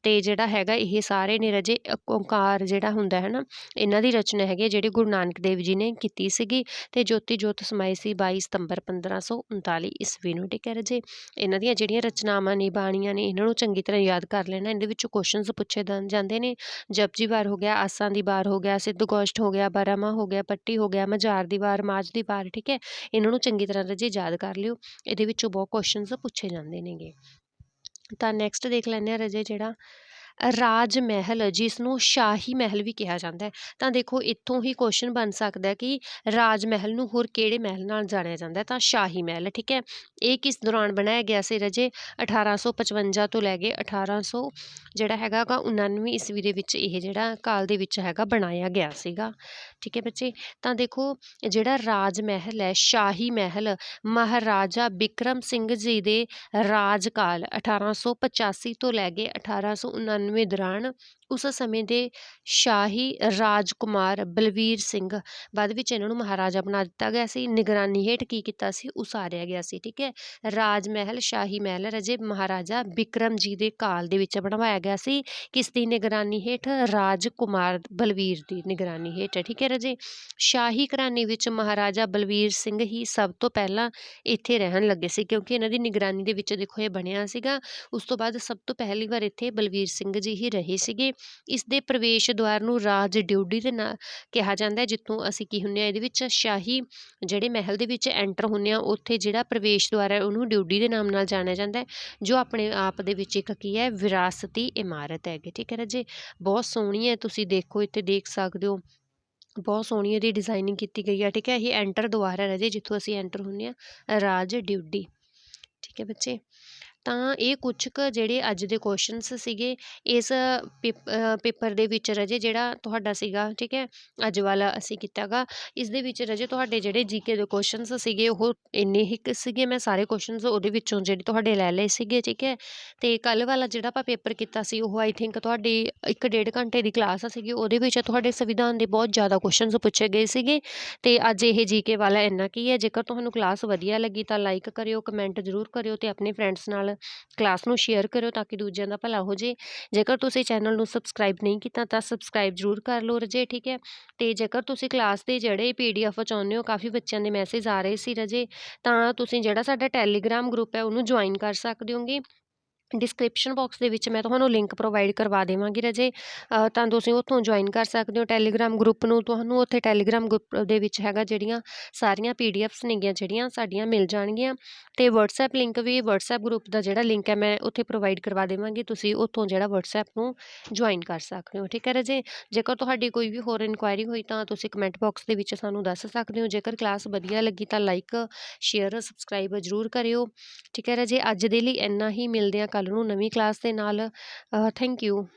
ਤੇ ਜਿਹੜਾ ਹੈਗਾ ਇਹ ਸਾਰੇ ਨੇ ਰਾਜੇ ਓਕ- ਜਿਹੜਾ ਹੁੰਦਾ ਹੈ ਨਾ, ਇਹਨਾਂ ਦੀ ਰਚਨਾ ਹੈਗੀ ਹੈ, ਜਿਹੜੀ ਗੁਰੂ ਨਾਨਕ ਦੇਵ ਜੀ ਨੇ ਕੀਤੀ ਸੀਗੀ, ਤੇ ਜੋਤੀ ਜੋਤ ਸਮਾਈ ਸੀ 22 ਸਤੰਬਰ 1539 ਈਸਵੀ ਨੂੰ, ਠੀਕ ਹੈ ਰਾਜੇ? ਇਹਨਾਂ ਦੀਆਂ ਜਿਹੜੀਆਂ ਰਚਨਾਵਾਂ ਨੇ, ਬਾਣੀਆਂ ਨੇ ਇਹਨਾਂ ਨੂੰ ਚੰਗੀ ਤਰ੍ਹਾਂ ਯਾਦ ਕਰ ਲੈਣਾ, ਇਹਦੇ ਵਿੱਚੋਂ ਕੁਐਸਚਨਸ ਪੁੱਛੇ ਜਾਂਦੇ ਨੇ ਜਪਜੀ ਵਾਰ ਹੋ ਗਿਆ, ਆਸਾਂ ਦੀ ਵਾਰ ਹੋ ਗਿਆ, ਸਿੱਧ ਗੋਸ਼ਟ ਹੋ ਗਿਆ ਬਾਰਾਮਾ ਹੋ ਗਿਆ, ਪੱਟੀ ਹੋ ਗਿਆ, ਮਜ਼ਾਰ ਦੀ ਵਾਰ, ਮਾਝ ਦੀ ਵਾਰ, ਠੀਕ ਹੈ? ਇਹਨਾਂ ਨੂੰ ਚੰਗੀ ਤਰ੍ਹਾਂ ਰਜੇ ਯਾਦ ਕਰ ਲਿਓ, ਇਹਦੇ ਵਿੱਚੋਂ ਬਹੁਤ ਕੁਐਸਚਨਸ ਪੁੱਛੇ ਜਾਂਦੇ ਨੇਗੇ। ਤਾਂ ਨੈਕਸਟ ਦੇਖ ਲੈਂਦੇ ਹਾਂ ਰਜੇ ਜਿਹੜਾ ਰਾਜ ਮਹਿਲ ਜਿਸ ਨੂੰ ਸ਼ਾਹੀ ਮਹਿਲ ਵੀ ਕਿਹਾ ਜਾਂਦਾ ਹੈ। ਤਾਂ ਦੇਖੋ, ਇੱਥੋਂ ਹੀ ਕੁਐਸਚਨ ਬਣ ਸਕਦਾ ਕਿ ਰਾਜ ਮਹਿਲ ਨੂੰ ਹੋਰ ਕਿਹੜੇ ਮਹਿਲ ਨਾਲ ਜਾਣਿਆ ਜਾਂਦਾ ਤਾਂ ਸ਼ਾਹੀ ਮਹਿਲ, ਠੀਕ ਹੈ? ਇਹ ਕਿਸ ਦੌਰਾਨ ਬਣਾਇਆ ਗਿਆ ਸੀ ਰਾਜੇ? 1855 ਤੋਂ ਲੈ ਕੇ 1800 ਜਿਹੜਾ ਹੈਗਾ ਗਾ 99 ਈਸਵੀ ਦੇ ਵਿੱਚ ਇਹ ਜਿਹੜਾ ਕਾਲ ਦੇ ਵਿੱਚ ਹੈਗਾ, ਬਣਾਇਆ ਗਿਆ ਸੀਗਾ। ਠੀਕ ਹੈ ਬੱਚੇ? ਤਾਂ ਦੇਖੋ, ਜਿਹੜਾ ਰਾਜ ਮਹਿਲ ਹੈ, ਸ਼ਾਹੀ ਮਹਿਲ, ਮਹਾਰਾਜਾ ਬਿਕਰਮ ਸਿੰਘ ਜੀ ਦੇ ਰਾਜ ਰਾਜਕਾਲ 1885 ਤੋਂ ਲੈ ਕੇ 1899 ਦੌਰਾਨ ਉਸ ਸਮੇਂ ਦੇ ਸ਼ਾਹੀ ਰਾਜਕੁਮਾਰ ਬਲਵੀਰ ਸਿੰਘ। ਬਾਅਦ ਵਿੱਚ ਇਹਨਾਂ ਨੂੰ ਮਹਾਰਾਜਾ ਬਣਾ ਦਿੱਤਾ ਗਿਆ ਸੀ। ਨਿਗਰਾਨੀ ਹੇਠ ਕੀ ਕੀਤਾ ਸੀ? ਉਸਾਰਿਆ ਗਿਆ ਸੀ, ਠੀਕ ਹੈ? ਰਾਜ ਮਹਿਲ ਸ਼ਾਹੀ ਮਹਿਲ ਰਜੇ ਮਹਾਰਾਜਾ ਬਿਕਰਮ ਜੀ ਦੇ ਕਾਲ ਦੇ ਵਿੱਚ ਬਣਵਾਇਆ ਗਿਆ ਸੀ। ਕਿਸ ਦੀ ਨਿਗਰਾਨੀ ਹੇਠ? ਰਾਜਕੁਮਾਰ ਬਲਵੀਰ ਦੀ ਨਿਗਰਾਨੀ ਹੇਠ ਠੀਕ ਹੈ ਰਜੇ? ਸ਼ਾਹੀ ਘਰਾਣੇ ਵਿੱਚ ਮਹਾਰਾਜਾ ਬਲਵੀਰ ਸਿੰਘ ਹੀ ਸਭ ਤੋਂ ਪਹਿਲਾਂ ਇੱਥੇ ਰਹਿਣ ਲੱਗੇ ਸੀ, ਕਿਉਂਕਿ ਇਹਨਾਂ ਦੀ ਨਿਗਰਾਨੀ ਦੇ ਵਿੱਚ ਦੇਖੋ ਇਹ ਬਣਿਆ ਸੀਗਾ। ਉਸ ਤੋਂ ਬਾਅਦ ਸਭ ਤੋਂ ਪਹਿਲੀ ਵਾਰ ਇੱਥੇ ਬਲਵੀਰ ਸਿੰਘ ਜੀ ਹੀ ਰਹੇ ਸੀਗੇ। ਇਸ ਦੇ ਪ੍ਰਵੇਸ਼ ਦੁਆਰ ਨੂੰ ਰਾਜ ਡਿਊਡੀ ਦੇ ਨਾਂ ਕਿਹਾ ਜਾਂਦਾ ਜਿੱਥੋਂ ਅਸੀਂ ਕੀ ਹੁੰਦੇ ਹਾਂ, ਇਹਦੇ ਵਿੱਚ ਸ਼ਾਹੀ ਜਿਹੜੇ ਮਹਿਲ ਦੇ ਵਿੱਚ ਐਂਟਰ ਹੁੰਦੇ ਹਾਂ, ਉੱਥੇ ਜਿਹੜਾ ਪ੍ਰਵੇਸ਼ ਦੁਆਰ ਹੈ, ਉਹਨੂੰ ਡਿਊਡੀ ਦੇ ਨਾਮ ਨਾਲ ਜਾਣਿਆ ਜਾਂਦਾ ਜੋ ਆਪਣੇ ਆਪ ਦੇ ਵਿੱਚ ਇੱਕ ਕੀ ਹੈ, ਵਿਰਾਸਤੀ ਇਮਾਰਤ ਹੈਗੀ, ਠੀਕ ਹੈ ਰਾਜੇ ਬਹੁਤ ਸੋਹਣੀ ਹੈ, ਤੁਸੀਂ ਦੇਖੋ, ਇੱਥੇ ਦੇਖ ਸਕਦੇ ਹੋ, ਬਹੁਤ ਸੋਹਣੀ ਇਹਦੀ ਡਿਜ਼ਾਈਨਿੰਗ ਕੀਤੀ ਗਈ ਹੈ, ਠੀਕ ਹੈ, ਇਹ ਐਂਟਰ ਦੁਆਰ ਹੈ ਰਾਜੇ ਜਿੱਥੋਂ ਅਸੀਂ ਐਂਟਰ ਹੁੰਦੇ ਹਾਂ, ਰਾਜ ਡਿਊਡੀ, ਠੀਕ ਹੈ ਬੱਚੇ? ਤਾਂ ਇਹ ਕੁਛ ਕੁ ਜਿਹੜੇ ਅੱਜ ਦੇ ਕੁਸ਼ਚਨਸ ਸੀਗੇ, ਇਸ ਪੇਪ- ਪੇਪਰ ਦੇ ਵਿੱਚ ਰਜੇ ਜਿਹੜਾ ਤੁਹਾਡਾ ਸੀਗਾ, ਠੀਕ ਹੈ, ਅੱਜ ਵਾਲਾ ਅਸੀਂ ਕੀਤਾ ਗਾ ਇਸ ਦੇ ਵਿੱਚ ਰਜੇ ਤੁਹਾਡੇ ਜਿਹੜੇ ਜੀਕੇ ਦੇ ਕੁਸ਼ਚਨਸ ਸੀਗੇ, ਉਹ ਇੰਨੇ ਹੀ ਸੀਗੇ, ਮੈਂ ਸਾਰੇ ਕੁਸ਼ਚਨਸ ਉਹਦੇ ਵਿੱਚੋਂ ਜਿਹੜੇ ਤੁਹਾਡੇ ਲੈ ਲਏ ਸੀਗੇ, ਠੀਕ ਹੈ ਅਤੇ ਕੱਲ੍ਹ ਵਾਲਾ ਜਿਹੜਾ ਆਪਾਂ ਪੇਪਰ ਕੀਤਾ ਸੀ, ਉਹ ਆਈ ਥਿੰਕ ਤੁਹਾਡੀ ਇੱਕ ਡੇਢ ਘੰਟੇ ਦੀ ਕਲਾਸ ਸੀਗੀ, ਉਹਦੇ ਵਿੱਚ ਤੁਹਾਡੇ ਸੰਵਿਧਾਨ ਦੇ ਬਹੁਤ ਜ਼ਿਆਦਾ ਕੁਸ਼ਚਨਸ ਪੁੱਛੇ ਗਏ ਸੀਗੇ ਅਤੇ ਅੱਜ ਇਹ ਜੀਕੇ ਵਾਲਾ ਇੰਨਾ ਕੀ ਹੈ, ਜੇਕਰ ਤੁਹਾਨੂੰ ਕਲਾਸ ਵਧੀਆ ਲੱਗੀ ਤਾਂ ਲਾਈਕ ਕਰਿਓ ਕਮੈਂਟ ਜ਼ਰੂਰ ਕਰਿਓ ਅਤੇ ਆਪਣੇ ਫਰੈਂਡਸ ਨਾਲ ਕਲਾਸ ਨੂੰ ਸ਼ੇਅਰ ਕਰਿਓ ਤਾਂ ਕਿ ਦੂਜਿਆਂ ਦਾ ਭਲਾ ਹੋ ਜੇ। ਜੇਕਰ ਤੁਸੀਂ ਚੈਨਲ ਨੂੰ ਸਬਸਕ੍ਰਾਈਬ ਨਹੀਂ ਕੀਤਾ ਤਾਂ ਸਬਸਕ੍ਰਾਈਬ ਜ਼ਰੂਰ ਕਰ ਲਓ ਰਜੇ, ਠੀਕ ਹੈ? ਤੇ ਜੇਕਰ ਤੁਸੀਂ ਕਲਾਸ ਦੇ ਜਿਹੜੇ ਪੀਡੀਐਫ ਚਾਹੁੰਦੇ ਹੋ, ਕਾਫੀ ਬੱਚਿਆਂ ਦੇ ਮੈਸੇਜ ਆ ਰਹੇ ਸੀ ਰਜੇ, ਤਾਂ ਤੁਸੀਂ ਜਿਹੜਾ ਸਾਡਾ ਟੈਲੀਗ੍ਰਾਮ ਗਰੁੱਪ ਹੈ ਉਹਨੂੰ ਜੁਆਇਨ ਕਰ ਸਕਦੇ ਹੋਗੇ। ਡਿਸਕ੍ਰਿਪਸ਼ਨ ਬਾਕਸ ਦੇ ਵਿੱਚ ਮੈਂ ਤੁਹਾਨੂੰ ਲਿੰਕ ਪ੍ਰੋਵਾਈਡ ਕਰਵਾ ਦੇਵਾਂਗੀ ਰਜੇ। ਤਾਂ ਤੁਸੀਂ ਉੱਥੋਂ ਜੁਆਇਨ ਕਰ ਸਕਦੇ ਹੋ ਟੈਲੀਗ੍ਰਾਮ ਗਰੁੱਪ ਨੂੰ। ਤੁਹਾਨੂੰ ਉੱਥੇ ਟੈਲੀਗ੍ਰਾਮ ਗਰੁੱਪ ਦੇ ਵਿੱਚ ਹੈਗਾ ਜਿਹੜੀਆਂ ਸਾਰੀਆਂ ਪੀਡੀਐਫਸ ਨੇਗੀਆਂ ਜਿਹੜੀਆਂ ਸਾਡੀਆਂ ਮਿਲ ਜਾਣਗੀਆਂ। ਤੇ WhatsApp ਲਿੰਕ ਵੀ WhatsApp ਗਰੁੱਪ ਦਾ ਜਿਹੜਾ ਲਿੰਕ ਹੈ ਮੈਂ ਉੱਥੇ ਪ੍ਰੋਵਾਈਡ ਕਰਵਾ ਦੇਵਾਂਗੀ। ਤੁਸੀਂ ਉੱਥੋਂ ਜਿਹੜਾ WhatsApp ਨੂੰ ਜੁਆਇਨ ਕਰ ਸਕਦੇ ਹੋ। ਠੀਕ ਹੈ ਰਜੇ? ਜੇਕਰ ਤੁਹਾਡੀ ਕੋਈ ਵੀ ਹੋਰ ਇਨਕੁਆਇਰੀ ਹੋਈ ਤਾਂ ਤੁਸੀਂ ਕਮੈਂਟ ਬਾਕਸ ਦੇ ਵਿੱਚ ਸਾਨੂੰ ਦੱਸ ਸਕਦੇ ਹੋ। ਜੇਕਰ ਕਲਾਸ ਵਧੀਆ ਲੱਗੀ ਤਾਂ ਲਾਈਕ ਸ਼ੇਅਰ ਸਬਸਕ੍ਰਾਈਬ ਜ਼ਰੂਰ ਕਰਿਓ। ਠੀਕ ਹੈ ਰਾਜੇ? ਅੱਜ ਦੇ ਲਈ ਇੰਨਾ ਹੀ। ਮਿਲਦੇ ਆ ਕੱਲ ਨੂੰ ਨਵੀਂ ਕਲਾਸ ਦੇ ਨਾਲ ਥੈਂਕ ਯੂ